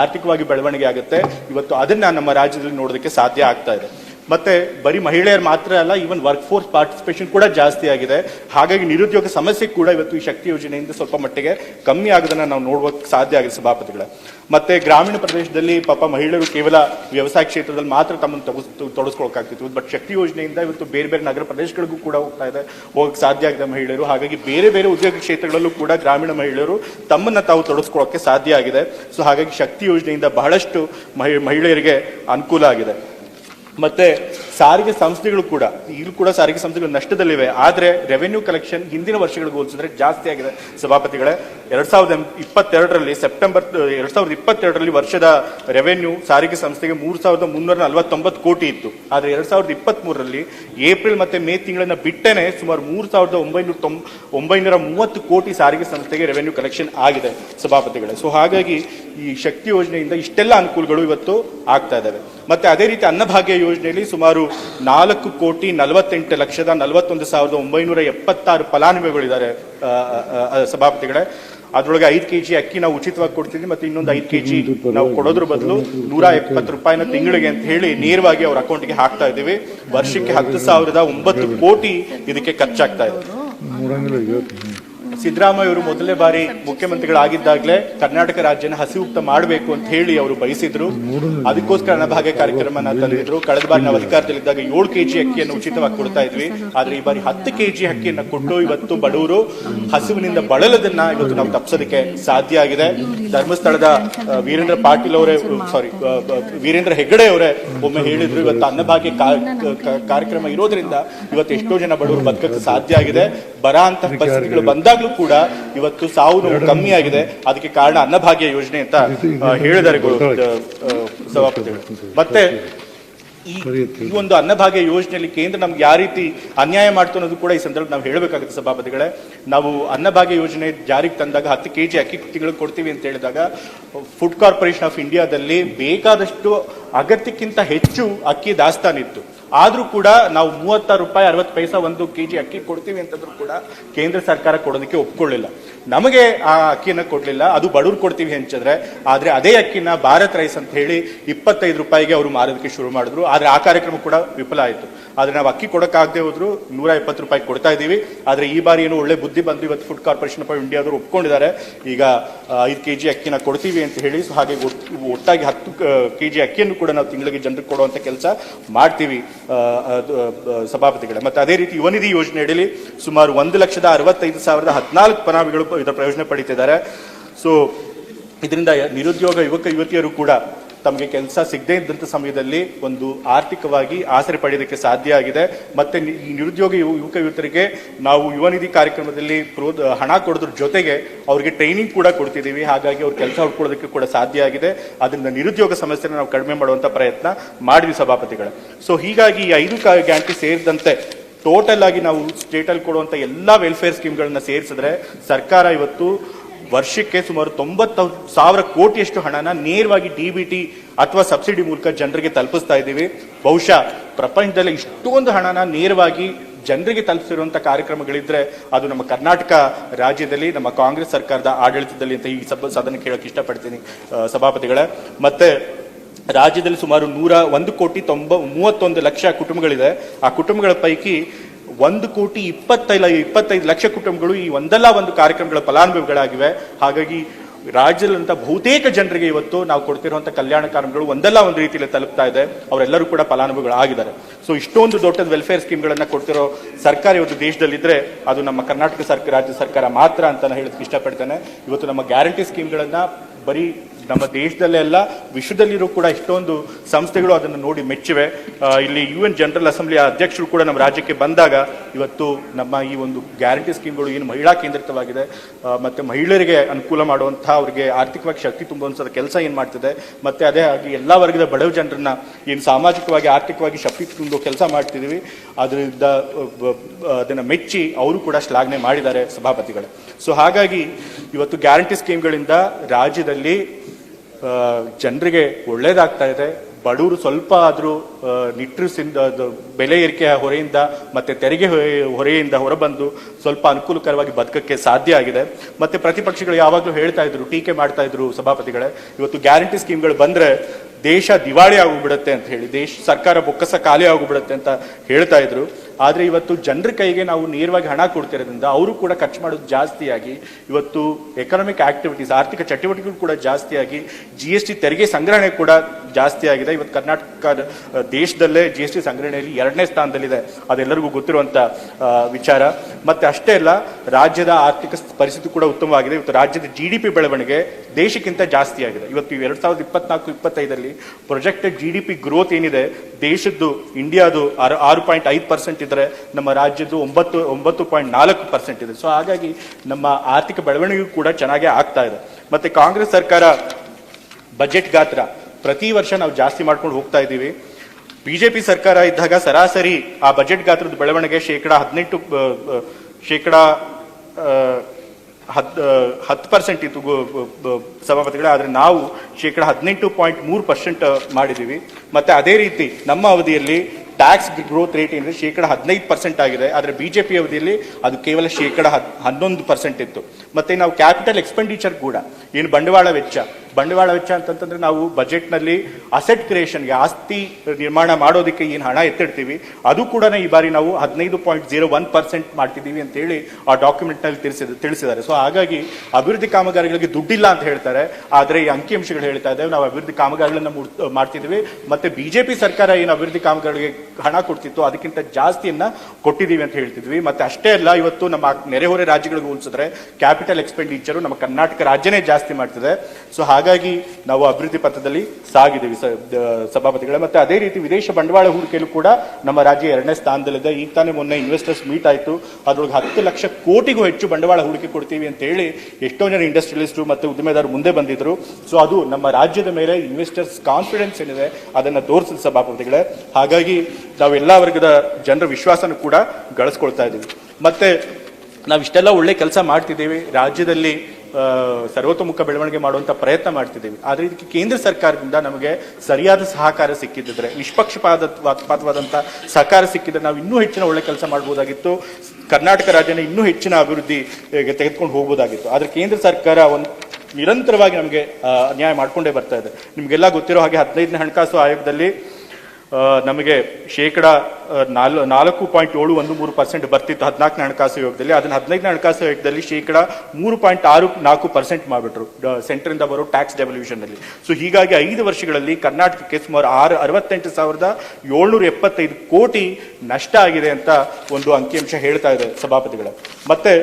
S1: ಆರ್ಥಿಕವಾಗಿ ಬೆಳವಣಿಗೆ ಆಗುತ್ತೆ. ಇವತ್ತು ಅದನ್ನ ನಮ್ಮ ರಾಜ್ಯದಲ್ಲಿ ನೋಡೋದಕ್ಕೆ ಸಾಧ್ಯ ಆಗ್ತಾ ಇದೆ. ಮತ್ತೆ ಬರೀ ಮಹಿಳೆಯರು ಮಾತ್ರ ಅಲ್ಲ ಈವನ್ ವರ್ಕ್ ಫೋರ್ಸ್ ಪಾರ್ಟಿಸಿಪೇಷನ್ ಕೂಡ ಜಾಸ್ತಿ ಆಗಿದೆ. ಹಾಗಾಗಿ ನಿರುದ್ಯೋಗ ಸಮಸ್ಯೆ ಕೂಡ ಇವತ್ತು ಈ ಶಕ್ತಿ ಯೋಜನೆಯಿಂದ ಸ್ವಲ್ಪ ಮಟ್ಟಿಗೆ ಕಮ್ಮಿ ಆಗೋದನ್ನ ನಾವು ನೋಡೋಕೆ ಸಾಧ್ಯ ಆಗಿದೆ ಸಭಾಪತಿಗಳ. ಮತ್ತೆ ಗ್ರಾಮೀಣ ಪ್ರದೇಶದಲ್ಲಿ ಪಾಪ ಮಹಿಳೆಯರು ಕೇವಲ ವ್ಯವಸಾಯ ಕ್ಷೇತ್ರದಲ್ಲಿ ಮಾತ್ರ ತಮ್ಮನ್ನು ತೊಗಸ್- ತೊಡಸ್ಕೊಳಕಾಗ್ತಿತ್ತು ಬಟ್ ಶಕ್ತಿ ಯೋಜನೆಯಿಂದ ಇವತ್ತು ಬೇರೆ ಬೇರೆ ನಗರ ಪ್ರದೇಶಗಳಿಗೂ ಕೂಡ ಹೋಗ್ತಾ ಇದೆ ಹೋಗಕ್ಕೆ ಸಾಧ್ಯ ಆಗಿದೆ ಮಹಿಳೆಯರು. ಹಾಗಾಗಿ ಬೇರೆ ಬೇರೆ ಉದ್ಯೋಗ ಕ್ಷೇತ್ರಗಳಲ್ಲೂ ಕೂಡ ಗ್ರಾಮೀಣ ಮಹಿಳೆಯರು ತಮ್ಮನ್ನ ತಾವು ತೊಡಸ್ಕೊಳಕ್ಕೆ ಸಾಧ್ಯ ಆಗಿದೆ. ಸೊ ಹಾಗಾಗಿ ಶಕ್ತಿ ಯೋಜನೆಯಿಂದ ಬಹಳಷ್ಟು ಮಹಿ- ಮಹಿಳೆಯರಿಗೆ ಅನುಕೂಲ ಆಗಿದೆ. ಮತ್ತೆ ಸಾರಿಗೆ ಸಂಸ್ಥೆಗಳು ಕೂಡ ಈಗಲೂ ಕೂಡ ಸಾರಿಗೆ ಸಂಸ್ಥೆಗಳು ನಷ್ಟದಲ್ಲಿವೆ. ಆದರೆ ರೆವೆನ್ಯೂ ಕಲೆಕ್ಷನ್ ಹಿಂದಿನ ವರ್ಷಗಳಿಗೆ ಹೋಲಿಸಿದ್ರೆ ಜಾಸ್ತಿ ಆಗಿದೆ. ಸಭಾಪತಿಗಳೇ, ಎರಡ್ ಸಾವಿರದ ಇಪ್ಪತ್ತೆರಡರಲ್ಲಿ ಸೆಪ್ಟೆಂಬರ್ ಎರಡ್ ಸಾವಿರದ ಇಪ್ಪತ್ತೆರಡರಲ್ಲಿ ವರ್ಷದ ರೆವೆನ್ಯೂ ಸಾರಿಗೆ ಸಂಸ್ಥೆಗೆ ಮೂರ್ ಸಾವಿರದ ಮುನ್ನೂರ ನಲವತ್ತೊಂಬತ್ತು ಕೋಟಿ ಇತ್ತು. ಆದರೆ ಎರಡ್ ಸಾವಿರದ ಇಪ್ಪತ್ತ್ ಮೂರರಲ್ಲಿ ಏಪ್ರಿಲ್ ಮತ್ತೆ ಮೇ ತಿಂಗಳನ್ನ ಬಿಟ್ಟನೆ ಸುಮಾರು ಮೂರ್ ಸಾವಿರದ ಒಂಬೈನೂರ ತೊಂಬ ಒಂಬೈನೂರ ಮೂವತ್ತು ಕೋಟಿ ಸಾರಿಗೆ ಸಂಸ್ಥೆಗೆ ರೆವೆನ್ಯೂ ಕಲೆಕ್ಷನ್ ಆಗಿದೆ ಸಭಾಪತಿಗಳೇ. ಸೊ ಹಾಗಾಗಿ ಈ ಶಕ್ತಿ ಯೋಜನೆಯಿಂದ ಇಷ್ಟೆಲ್ಲ ಅನುಕೂಲಗಳು ಇವತ್ತು ಆಗ್ತಾ ಇದ್ದಾವೆ. ಮತ್ತೆ ಅದೇ ರೀತಿ ಅನ್ನಭಾಗ್ಯ ಯೋಜನೆಯಲ್ಲಿ ಸುಮಾರು ನಾಲ್ಕು ಕೋಟಿ ನಲವತ್ತೆಂಟು ಲಕ್ಷದ ನಲವತ್ತೊಂದು ಸಾವಿರದ ಒಂಬೈನೂರ ಎಪ್ಪತ್ತಾರು ಫಲಾನುಭವಿಗಳಿದ್ದಾರೆ ಸಭಾಪತಿಗಳೇ. ಅದ್ರೊಳಗೆ ಐದು ಕೆಜಿ ಅಕ್ಕಿ ನಾವು ಉಚಿತವಾಗಿ ಕೊಡ್ತೀವಿ ಮತ್ತೆ ಇನ್ನೊಂದು ಐದು ಕೆಜಿ ನಾವು ಕೊಡೋದ್ರ ಬದಲು ನೂರ ಎಪ್ಪತ್ತು ರೂಪಾಯಿನ ತಿಂಗಳಿಗೆ ಅಂತ ಹೇಳಿ ನೇರವಾಗಿ ಅವ್ರ ಅಕೌಂಟ್ಗೆ ಹಾಕ್ತಾ ಇದ್ದೀವಿ. ವರ್ಷಕ್ಕೆ ಹತ್ತು ಸಾವಿರದ ಒಂಬತ್ತು ಕೋಟಿ ಇದಕ್ಕೆ ಖರ್ಚಾಗ್ತಾ ಇದೆ. ಸಿದ್ದರಾಮಯ್ಯ ಅವರು ಮೊದಲನೇ ಬಾರಿ ಮುಖ್ಯಮಂತ್ರಿಗಳಾಗಿದ್ದಾಗಲೇ ಕರ್ನಾಟಕ ರಾಜ್ಯನ ಹಸಿವುಕ್ತ ಮಾಡಬೇಕು ಅಂತ ಹೇಳಿ ಅವರು ಬಯಸಿದ್ರು. ಅದಕ್ಕೋಸ್ಕರ ಅನ್ನಭಾಗ್ಯ ಕಾರ್ಯಕ್ರಮನ ತಂದಿದ್ರು ಕಳೆದ ಬಾರಿ ನಾವು ಅಧಿಕಾರದಲ್ಲಿದ್ದಾಗ ಏಳು ಕೆಜಿ ಅಕ್ಕಿಯನ್ನು ಉಚಿತವಾಗಿ ಕೊಡ್ತಾ ಇದ್ವಿ. ಆದ್ರೆ ಈ ಬಾರಿ ಹತ್ತು ಕೆಜಿ ಅಕ್ಕಿಯನ್ನು ಕೊಟ್ಟು ಇವತ್ತು ಬಡವರು ಹಸಿವಿನಿಂದ ಬಳಲದನ್ನ ಇವತ್ತು ನಾವು ತಪ್ಪಿಸೋದಕ್ಕೆ ಸಾಧ್ಯ ಆಗಿದೆ. ಧರ್ಮಸ್ಥಳದ ವೀರೇಂದ್ರ ಪಾಟೀಲ್ ಅವರೇ ಸಾರಿ ವೀರೇಂದ್ರ ಹೆಗ್ಗಡೆ ಅವರೇ ಒಮ್ಮೆ ಹೇಳಿದ್ರು ಇವತ್ತು ಅನ್ನಭಾಗ್ಯ ಕಾರ್ಯಕ್ರಮ ಇರೋದ್ರಿಂದ ಇವತ್ತು ಎಷ್ಟೋ ಜನ ಬಡವರು ಬದುಕಕ್ಕೆ ಸಾಧ್ಯ ಆಗಿದೆ. ಬರ ಅಂತ ಪರಿಸ್ಥಿತಿಗಳು ಬಂದಾಗ್ಲೂ ಕೂಡ ಇವತ್ತು ಸಾವು ನೋವು ಕಮ್ಮಿ ಆಗಿದೆ. ಅದಕ್ಕೆ ಕಾರಣ ಅನ್ನಭಾಗ್ಯ ಯೋಜನೆ ಅಂತ ಹೇಳಿದ್ದಾರೆ ಸಭಾಪತಿಗಳು. ಮತ್ತೆ ಈ ಒಂದು ಅನ್ನಭಾಗ್ಯ ಯೋಜನೆಯಲ್ಲಿ ಕೇಂದ್ರ ನಮ್ಗೆ ಯಾವ ರೀತಿ ಅನ್ಯಾಯ ಮಾಡ್ತು ಅನ್ನೋದು ಕೂಡ ಈ ಸಂದರ್ಭ ನಾವು ಹೇಳಬೇಕಾಗುತ್ತೆ ಸಭಾಪತಿಗಳೇ. ನಾವು ಅನ್ನಭಾಗ್ಯ ಯೋಜನೆ ಜಾರಿಗೆ ತಂದಾಗ ಹತ್ತು ಕೆಜಿ ಅಕ್ಕಿ ಕುಟ್ಟಿಗಳು ಕೊಡ್ತೀವಿ ಅಂತ ಹೇಳಿದಾಗ ಫುಡ್ ಕಾರ್ಪೊರೇಷನ್ ಆಫ್ ಇಂಡಿಯಾದಲ್ಲಿ ಬೇಕಾದಷ್ಟು ಅಗತ್ಯಕ್ಕಿಂತ ಹೆಚ್ಚು ಅಕ್ಕಿ ದಾಸ್ತಾನಿತ್ತು. ಆದ್ರೂ ಕೂಡ ನಾವು ಮೂವತ್ತಾರು ರೂಪಾಯಿ, ಅರವತ್ತು ಪೈಸಾ ಒಂದು ಕೆಜಿ ಅಕ್ಕಿ ಕೊಡ್ತೀವಿ ಅಂತಂದ್ರೂ ಕೂಡ ಕೇಂದ್ರ ಸರ್ಕಾರ ಕೊಡೋದಕ್ಕೆ ಒಪ್ಕೊಳ್ಳಿಲ್ಲ. ನಮಗೆ ಆ ಅಕ್ಕಿನ ಕೊಡಲಿಲ್ಲ, ಅದು ಬಡವ್ರು ಕೊಡ್ತೀವಿ ಹಂಚಿದ್ರೆ ಆದರೆ ಅದೇ ಅಕ್ಕಿನ ಭಾರತ್ ರೈಸ್ ಅಂತ ಹೇಳಿ ಇಪ್ಪತ್ತೈದು ರೂಪಾಯಿಗೆ ಅವರು ಮಾರೋದಕ್ಕೆ ಶುರು ಮಾಡಿದ್ರು. ಆದರೆ ಆ ಕಾರ್ಯಕ್ರಮ ಕೂಡ ವಿಫಲ ಆಯಿತು. ಆದ್ರೆ ನಾವು ಅಕ್ಕಿ ಕೊಡೋಕ್ಕಾಗದೇ ಹೋದ್ರು ನೂರ ಇಪ್ಪತ್ತು ರೂಪಾಯಿ ಕೊಡ್ತಾ ಇದೀವಿ ಆದರೆ ಈ ಬಾರಿ ಏನು ಒಳ್ಳೆ ಬುದ್ಧಿ ಬಂದು ಇವತ್ತು ಫುಡ್ ಕಾರ್ಪೊರೇಷನ್ ಆಫ್ ಇಂಡಿಯಾದವರು ಒಪ್ಕೊಂಡಿದ್ದಾರೆ. ಈಗ ಐದು ಕೆಜಿ ಅಕ್ಕಿನ ಕೊಡ್ತೀವಿ ಅಂತ ಹೇಳಿ, ಸೊ ಹಾಗೆ ಒಟ್- ಒಟ್ಟಾಗಿ ಹತ್ತು ಕೆಜಿ ಅಕ್ಕಿಯನ್ನು ಕೂಡ ನಾವು ತಿಂಗಳಿಗೆ ಜನರಿಗೆ ಕೊಡುವಂತ ಕೆಲಸ ಮಾಡ್ತೀವಿ ಸಭಾಪತಿಗಳೇ. ಮತ್ತೆ ಅದೇ ರೀತಿ ಯುವನಿಧಿ ಯೋಜನೆ ಅಡಿಯಲ್ಲಿ ಸುಮಾರು ಒಂದು ಲಕ್ಷದ ಅರವತ್ತೈದು ಸಾವಿರದ ಹದಿನಾಲ್ಕು ಫಲಾನುಭವಿಗಳು ಇದರ ಪ್ರಯೋಜನ ಪಡೀತಿದ್ದಾರೆ. ಸೊ, ಇದರಿಂದ ನಿರುದ್ಯೋಗ ಯುವಕ, ಯುವತಿಯರು ಕೂಡ ತಮಗೆ ಕೆಲಸ ಸಿಗದೇ ಇದ್ದಂಥ ಸಮಯದಲ್ಲಿ ಒಂದು ಆರ್ಥಿಕವಾಗಿ ಆಸರೆ ಪಡೆಯೋದಕ್ಕೆ ಸಾಧ್ಯ ಆಗಿದೆ. ಮತ್ತೆ ನಿರುದ್ಯೋಗ ಯುವಕ ಯುವತರಿಗೆ ನಾವು ಯುವ ನಿಧಿ ಕಾರ್ಯಕ್ರಮದಲ್ಲಿ ಹಣ ಕೊಡೋದ್ರ ಜೊತೆಗೆ ಅವರಿಗೆ ಟ್ರೈನಿಂಗ್ ಕೂಡ ಕೊಡ್ತಿದ್ದೀವಿ. ಹಾಗಾಗಿ ಅವ್ರ ಕೆಲಸ ಹುಡ್ಕೊಳ್ಳೋದಕ್ಕೆ ಕೂಡ ಸಾಧ್ಯ ಆಗಿದೆ. ಅದರಿಂದ ನಿರುದ್ಯೋಗ ಸಮಸ್ಯೆನ ನಾವು ಕಡಿಮೆ ಮಾಡುವಂಥ ಪ್ರಯತ್ನ ಮಾಡಿದ್ವಿ ಸಭಾಪತಿಗಳು. ಸೊ ಹೀಗಾಗಿ ಈ ಐದು ಗ್ಯಾರಂಟಿ ಸೇರಿದಂತೆ ಟೋಟಲ್ ಆಗಿ ನಾವು ಸ್ಟೇಟಲ್ಲಿ ಕೊಡುವಂಥ ಎಲ್ಲಾ ವೆಲ್ಫೇರ್ ಸ್ಕೀಮ್ಗಳನ್ನ ಸೇರಿಸಿದ್ರೆ ಸರ್ಕಾರ ಇವತ್ತು ವರ್ಷಕ್ಕೆ ಸುಮಾರು ತೊಂಬತ್ತು ಸಾವಿರ ಕೋಟಿಯಷ್ಟು ಹಣನ ನೇರವಾಗಿ ಡಿ ಬಿ ಟಿ ಅಥವಾ ಸಬ್ಸಿಡಿ ಮೂಲಕ ಜನರಿಗೆ ತಲುಪಿಸ್ತಾ ಇದ್ದೀವಿ. ಬಹುಶಃ ಪ್ರಪಂಚದಲ್ಲಿ ಇಷ್ಟೊಂದು ಹಣನ ನೇರವಾಗಿ ಜನರಿಗೆ ತಲುಪಿಸಿರುವಂಥ ಕಾರ್ಯಕ್ರಮಗಳಿದ್ರೆ ಅದು ನಮ್ಮ ಕರ್ನಾಟಕ ರಾಜ್ಯದಲ್ಲಿ, ನಮ್ಮ ಕಾಂಗ್ರೆಸ್ ಸರ್ಕಾರದ ಆಡಳಿತದಲ್ಲಿ ಅಂತ ಈ ಸಭ ಸದನ ಕೇಳೋಕೆ ಇಷ್ಟಪಡ್ತೀನಿ ಸಭಾಪತಿಗಳ ಸಭಾಪತಿಗಳೇ. ಮತ್ತೆ ರಾಜ್ಯದಲ್ಲಿ ಸುಮಾರು ನೂರ ಒಂದು ಕೋಟಿ ತೊಂಬ, ಮೂವತ್ತೊಂದು ಲಕ್ಷ ಕುಟುಂಬಗಳಿದೆ. ಆ ಕುಟುಂಬಗಳ ಪೈಕಿ ಒಂದು ಕೋಟಿ ಇಪ್ಪತ್ತೈದು ಇಪ್ಪತ್ತೈದು ಲಕ್ಷ ಕುಟುಂಬಗಳು ಈ ಒಂದಲ್ಲ ಒಂದು ಕಾರ್ಯಕ್ರಮಗಳ ಫಲಾನುಭವಿಗಳಾಗಿವೆ. ಹಾಗಾಗಿ ರಾಜ್ಯದಂಥ ಬಹುತೇಕ ಜನರಿಗೆ ಇವತ್ತು ನಾವು ಕೊಡ್ತಿರುವಂಥ ಕಲ್ಯಾಣ ಕಾರ್ಯಕ್ರಮಗಳು ಒಂದಲ್ಲ ಒಂದು ರೀತಿಯಲ್ಲಿ ತಲುಪ್ತಾ ಇದೆ. ಅವರೆಲ್ಲರೂ ಕೂಡ ಫಲಾನುಭವಿಗಳಾಗಿದ್ದಾರೆ. ಸೊ ಇಷ್ಟೊಂದು ದೊಡ್ಡ ವೆಲ್ಫೇರ್ ಸ್ಕೀಮ್ಗಳನ್ನು ಕೊಡ್ತಿರೋ ಸರ್ಕಾರ ಇವತ್ತು ದೇಶದಲ್ಲಿದ್ದರೆ ಅದು ನಮ್ಮ ಕರ್ನಾಟಕ ಸರ್ಕಾರ ರಾಜ್ಯ ಸರ್ಕಾರ ಮಾತ್ರ ಅಂತ ಹೇಳೋದಕ್ಕೆ ಇಷ್ಟಪಡ್ತೇನೆ. ಇವತ್ತು ನಮ್ಮ ಗ್ಯಾರಂಟಿ ಸ್ಕೀಮ್ಗಳನ್ನು ಬರೀ ನಮ್ಮ ದೇಶದಲ್ಲೇ ಅಲ್ಲ, ವಿಶ್ವದಲ್ಲಿರೋ ಕೂಡ ಇಷ್ಟೊಂದು ಸಂಸ್ಥೆಗಳು ಅದನ್ನು ನೋಡಿ ಮೆಚ್ಚಿವೆ. ಇಲ್ಲಿ ಯು ಎನ್ ಜನರಲ್ ಅಸೆಂಬ್ಲಿಯ ಅಧ್ಯಕ್ಷರು ಕೂಡ ನಮ್ಮ ರಾಜ್ಯಕ್ಕೆ ಬಂದಾಗ ಇವತ್ತು ನಮ್ಮ ಈ ಒಂದು ಗ್ಯಾರಂಟಿ ಸ್ಕೀಮ್ಗಳು ಏನು ಮಹಿಳಾ ಕೇಂದ್ರಿತವಾಗಿದೆ ಮತ್ತು ಮಹಿಳೆಯರಿಗೆ ಅನುಕೂಲ ಮಾಡುವಂಥ ಅವರಿಗೆ ಆರ್ಥಿಕವಾಗಿ ಶಕ್ತಿ ತುಂಬುವಂಥ ಕೆಲಸ ಏನು ಮಾಡ್ತಿದೆ, ಮತ್ತು ಅದೇ ಆಗಿ ಎಲ್ಲ ವರ್ಗದ ಬಡವ ಜನರನ್ನ ಏನು ಸಾಮಾಜಿಕವಾಗಿ, ಆರ್ಥಿಕವಾಗಿ ಶಕ್ತಿ ತುಂಬೋ ಕೆಲಸ ಮಾಡ್ತಿದ್ದೀವಿ. ಅದರಿಂದ ಅದನ್ನ ಮೆಚ್ಚಿ ಅವರು ಕೂಡ ಶ್ಲಾಘನೆ ಮಾಡಿದ್ದಾರೆ ಸಭಾಪತಿಗಳು. ಸೊ ಹಾಗಾಗಿ ಇವತ್ತು ಗ್ಯಾರಂಟಿ ಸ್ಕೀಮ್ಗಳಿಂದ ರಾಜ್ಯದಲ್ಲಿ ಜನರಿಗೆ ಒಳ್ಳೇದಾಗ್ತಾ ಇದೆ. ಬಡವರು ಸ್ವಲ್ಪ ಆದರೂ ನಿಟ್ಟುಸಿಂದ ಬೆಲೆ ಏರಿಕೆಯ ಹೊರೆಯಿಂದ ಮತ್ತು ತೆರಿಗೆ ಹೊರೆಯಿಂದ ಹೊರಬಂದು ಸ್ವಲ್ಪ ಅನುಕೂಲಕರವಾಗಿ ಬದುಕಕ್ಕೆ ಸಾಧ್ಯ ಆಗಿದೆ. ಮತ್ತು ಪ್ರತಿಪಕ್ಷಗಳು ಯಾವಾಗಲೂ ಹೇಳ್ತಾ ಇದ್ರು, ಟೀಕೆ ಮಾಡ್ತಾ ಇದ್ರು ಸಭಾಪತಿಗಳೇ, ಇವತ್ತು ಗ್ಯಾರಂಟಿ ಸ್ಕೀಮ್ಗಳು ಬಂದರೆ ದೇಶ ದಿವಾಳಿ ಆಗಿಬಿಡುತ್ತೆ ಅಂತ ಹೇಳಿ, ದೇಶ ಸರ್ಕಾರ ಬೊಕ್ಕಸ ಖಾಲಿ ಆಗಿಬಿಡುತ್ತೆ ಅಂತ ಹೇಳ್ತಾ ಇದ್ರು. ಆದ್ರೆ ಇವತ್ತು ಜನರ ಕೈಗೆ ನಾವು ನೇರವಾಗಿ ಹಣ ಕೊಡ್ತಿರೋದ್ರಿಂದ ಅವರು ಕೂಡ ಖರ್ಚು ಮಾಡೋದು ಜಾಸ್ತಿಯಾಗಿ ಇವತ್ತು ಎಕನಾಮಿಕ್ ಆಕ್ಟಿವಿಟೀಸ್ ಆರ್ಥಿಕ ಚಟುವಟಿಕೆಗಳು ಕೂಡ ಜಾಸ್ತಿಯಾಗಿ ಜಿ ಎಸ್ ಟಿ ತೆರಿಗೆ ಸಂಗ್ರಹಣೆ ಕೂಡ ಜಾಸ್ತಿ ಆಗಿದೆ ಇವತ್ತು ಕರ್ನಾಟಕ ದೇಶದಲ್ಲೇ ಜಿ ಎಸ್ ಟಿ ಸಂಗ್ರಹಣೆಯಲ್ಲಿ ಎರಡನೇ ಸ್ಥಾನದಲ್ಲಿದೆ. ಅದೆಲ್ಲರಿಗೂ ಗೊತ್ತಿರುವಂತ ವಿಚಾರ. ಮತ್ತೆ ಅಷ್ಟೇ ಅಲ್ಲ, ರಾಜ್ಯದ ಆರ್ಥಿಕ ಪರಿಸ್ಥಿತಿ ಕೂಡ ಉತ್ತಮವಾಗಿದೆ. ಇವತ್ತು ರಾಜ್ಯದ ಜಿ ಡಿ ಪಿ ಬೆಳವಣಿಗೆ ದೇಶಕ್ಕಿಂತ ಜಾಸ್ತಿ ಆಗಿದೆ ಇವತ್ತು ಎರಡು ಸಾವಿರದ ಇಪ್ಪತ್ನಾಲ್ಕು ಇಪ್ಪತ್ತೈದರಲ್ಲಿ projected G D P growth ಏನಿದೆ, ದೇಶದ್ದು ಇಂಡಿಯಾದು ಆರು ಆರು ಪಾಯಿಂಟ್ ಐದು ಪರ್ಸೆಂಟ್ ಇದ್ರೆ ನಮ್ಮ ರಾಜ್ಯದ್ದು ಒಂಬತ್ತು ಒಂಬತ್ತು ಪಾಯಿಂಟ್ ನಾಲ್ಕು ಪರ್ಸೆಂಟ್ ಇದೆ. ಸೊ ಹಾಗಾಗಿ ನಮ್ಮ ಆರ್ಥಿಕ ಬೆಳವಣಿಗೆ ಕೂಡ ಚೆನ್ನಾಗೇ ಆಗ್ತಾ ಇದೆ. ಮತ್ತೆ ಕಾಂಗ್ರೆಸ್ ಸರ್ಕಾರ ಬಜೆಟ್ ಗಾತ್ರ ಪ್ರತಿ ವರ್ಷ ನಾವು ಜಾಸ್ತಿ ಮಾಡ್ಕೊಂಡು ಹೋಗ್ತಾ ಇದ್ದೀವಿ. ಬಿಜೆಪಿ ಸರ್ಕಾರ ಇದ್ದಾಗ ಸರಾಸರಿ ಆ ಬಜೆಟ್ ಗಾತ್ರದ ಬೆಳವಣಿಗೆ ಶೇಕಡ ಹದಿನೆಂಟು ಶೇಕಡ ಹತ್ ಹತ್ತು ಪರ್ಸೆಂಟ್ ಇತ್ತು ಸಭಾಪತಿಗಳೇ. ಆದರೆ ನಾವು ಶೇಕಡ ಹದಿನೆಂಟು ಪಾಯಿಂಟ್ ಮೂರು ಪರ್ಸೆಂಟ್ ಮಾಡಿದ್ದೀವಿ. ಮತ್ತೆ ಅದೇ ರೀತಿ ನಮ್ಮ ಅವಧಿಯಲ್ಲಿ ಟ್ಯಾಕ್ಸ್ ಗ್ರೋತ್ ರೇಟ್ ಏನಿದೆ, ಶೇಕಡ ಹದಿನೈದು ಪರ್ಸೆಂಟ್ ಆಗಿದೆ. ಆದರೆ ಬಿ ಜೆ ಪಿ ಅವಧಿಯಲ್ಲಿ ಅದು ಕೇವಲ ಶೇಕಡ ಹದ್- ಹನ್ನೊಂದು ಪರ್ಸೆಂಟ್ ಇತ್ತು. ಮತ್ತು ನಾವು ಕ್ಯಾಪಿಟಲ್ ಎಕ್ಸ್ಪೆಂಡಿಚರ್ ಕೂಡ, ಏನು ಬಂಡವಾಳ ವೆಚ್ಚ. ಬಂಡವಾಳ ವೆಚ್ಚ ಅಂತಂತಂದ್ರೆ ನಾವು ಬಜೆಟ್ನಲ್ಲಿ ಅಸೆಟ್ ಕ್ರಿಯೇಷನ್ಗೆ ಆಸ್ತಿ ನಿರ್ಮಾಣ ಮಾಡೋದಕ್ಕೆ ಏನು ಹಣ ಎತ್ತಿಡ್ತೀವಿ. ಅದು ಕೂಡ ಈ ಬಾರಿ ನಾವು ಹದಿನೈದು ಪಾಯಿಂಟ್ ಜೀರೋ ಒನ್ ಪರ್ಸೆಂಟ್ ಮಾಡ್ತಿದ್ದೀವಿ ಅಂತೇಳಿ ಆ ಡಾಕ್ಯುಮೆಂಟ್ನಲ್ಲಿ ತಿಳಿಸಿದ, ತಿಳಿಸಿದ್ದಾರೆ. ಸೊ ಹಾಗಾಗಿ ಅಭಿವೃದ್ಧಿ ಕಾಮಗಾರಿಗಳಿಗೆ ದುಡ್ಡಿಲ್ಲ ಅಂತ ಹೇಳ್ತಾರೆ. ಆದರೆ ಈ ಅಂಕಿಅಂಶಗಳು ಹೇಳ್ತಾ ಇದ್ದಾವೆ. ನಾವು ಅಭಿವೃದ್ಧಿ ಕಾಮಗಾರಿಗಳನ್ನ ಮುಡ್- ಮಾಡ್ತಿದ್ದೀವಿ. ಜೆ ಪಿ ಸರ್ಕಾರ ಏನು ಅಭಿವೃದ್ಧಿ ಕಾಮಗಾರಿಗೆ ಹಣ ಕೊಡ್ತಿತ್ತು, ಅದಕ್ಕಿಂತ ಜಾಸ್ತಿಯನ್ನ ಕೊಟ್ಟಿದ್ದೀವಿ ಅಂತ ಹೇಳ್ತಿದ್ವಿ. ಮತ್ತೆ ಅಷ್ಟೇ ಅಲ್ಲ, ಇವತ್ತು ನಮ್ಮ ನೆರೆಹೊರೆ ರಾಜ್ಯಗಳಿಗೆ ಹೋಲಿಸಿದ್ರೆ ಕ್ಯಾಪಿಟಲ್ ಎಕ್ಸ್ಪೆಂಡಿಚರ್ ನಮ್ಮ ಕರ್ನಾಟಕ ರಾಜ್ಯನೇ ಜಾಸ್ತಿ ಮಾಡ್ತಿದೆ. ಸೊ ಹಾಗಾಗಿ ನಾವು ಅಭಿವೃದ್ಧಿ ಪಥದಲ್ಲಿ ಸಾಗಿದ್ದೀವಿ ಸಭಾಪತಿಗಳ. ಮತ್ತೆ ಅದೇ ರೀತಿ ವಿದೇಶ ಬಂಡವಾಳ ಹೂಡಿಕೆಯಲ್ಲೂ ಕೂಡ ನಮ್ಮ ರಾಜ್ಯ ಎರಡನೇ ಸ್ಥಾನದಲ್ಲಿದೆ. ಈಗ ತಾನೇ ಮೊನ್ನೆ ಇನ್ವೆಸ್ಟರ್ಸ್ ಮೀಟ್ ಆಯಿತು. ಅದರೊಳಗೆ ಹತ್ತು ಲಕ್ಷ ಕೋಟಿಗೂ ಹೆಚ್ಚು ಬಂಡವಾಳ ಹೂಡಿಕೆ ಕೊಡ್ತೀವಿ ಅಂತ ಹೇಳಿ ಎಷ್ಟೋ ಜನ ಇಂಡಸ್ಟ್ರಿಯಲಿಸ್ಟು ಮತ್ತು ಉದ್ದಿಮೆದಾರರು ಮುಂದೆ ಬಂದಿದ್ರು. ಸೊ ಅದು ನಮ್ಮ ರಾಜ್ಯದ ಮೇಲೆ ಇನ್ವೆಸ್ಟರ್ಸ್ ಕಾನ್ಫಿಡೆನ್ಸ್ ಏನಿದೆ ಅದನ್ನು ತೋರಿಸಿದ ಸಭಾಪತಿಗಳೇ. ಹಾಗಾಗಿ ನಾವು ಎಲ್ಲ ವರ್ಗದ ಜನರ ವಿಶ್ವಾಸನ ಕೂಡ ಗಳಿಸ್ಕೊಳ್ತಾ ಇದ್ದೀವಿ. ಮತ್ತೆ ನಾವು ಇಷ್ಟೆಲ್ಲ ಒಳ್ಳೆ ಕೆಲಸ ಮಾಡ್ತಿದ್ದೀವಿ. ರಾಜ್ಯದಲ್ಲಿ ಸರ್ವತೋಮುಖ ಬೆಳವಣಿಗೆ ಮಾಡುವಂತ ಪ್ರಯತ್ನ ಮಾಡ್ತಿದ್ದೀವಿ. ಆದರೆ ಇದಕ್ಕೆ ಕೇಂದ್ರ ಸರ್ಕಾರದಿಂದ ನಮಗೆ ಸರಿಯಾದ ಸಹಕಾರ ಸಿಕ್ಕಿದ್ದರೆ ನಿಷ್ಪಕ್ಷಪಾತವಾದಂಥ ಸಹಕಾರ ಸಿಕ್ಕಿದ್ರೆ ನಾವು ಇನ್ನೂ ಹೆಚ್ಚಿನ ಒಳ್ಳೆ ಕೆಲಸ ಮಾಡ್ಬೋದಾಗಿತ್ತು. ಕರ್ನಾಟಕ ರಾಜ್ಯನ ಇನ್ನೂ ಹೆಚ್ಚಿನ ಅಭಿವೃದ್ಧಿ ತೆಗೆದುಕೊಂಡು ಹೋಗಬಹುದಾಗಿತ್ತು ಆದರೆ ಕೇಂದ್ರ ಸರ್ಕಾರ ಒಂದು ನಿರಂತರವಾಗಿ ನಮಗೆ ಅನ್ಯಾಯ ಮಾಡಿಕೊಂಡೇ ಬರ್ತಾ ಇದೆ. ನಿಮಗೆಲ್ಲ ಗೊತ್ತಿರೋ ಹಾಗೆ ಹದಿನೈದನೇ ಹಣಕಾಸು ಆಯೋಗದಲ್ಲಿ ನಮಗೆ ಶೇಕಡ ನಾಲ್ ನಾಲ್ಕು ಪಾಯಿಂಟ್ ಏಳು ಒಂದು ಮೂರು ಪರ್ಸೆಂಟ್ ಬರ್ತಿತ್ತು ಹದಿನಾಲ್ಕನೇ ಹಣಕಾಸು ಯೋಗದಲ್ಲಿ. ಅದನ್ನ ಹದಿನೈದನೇ ಹಣಕಾಸು ಯೋಗದಲ್ಲಿ ಶೇಕಡ ಮೂರು ಪಾಯಿಂಟ್ ಆರು ನಾಲ್ಕು ಪರ್ಸೆಂಟ್ ಮಾಡಿಬಿಟ್ರು ಸೆಂಟ್ರಿಂದ ಬರೋ ಟ್ಯಾಕ್ಸ್ ಡೆವಲ್ಯೂಷನ್ ಅಲ್ಲಿ ಸೊ, ಹೀಗಾಗಿ ಐದು ವರ್ಷಗಳಲ್ಲಿ ಕರ್ನಾಟಕಕ್ಕೆ ಸುಮಾರು ಆರು, ಅರವತ್ತೆಂಟು ಸಾವಿರದ ಏಳ್ನೂರ ಎಪ್ಪತ್ತೈದು ಕೋಟಿ ನಷ್ಟ ಆಗಿದೆ ಅಂತ ಒಂದು ಅಂಕಿಅಂಶ ಹೇಳ್ತಾ ಇದೆ ಸಭಾಪತಿಗಳ. ಮತ್ತೆ,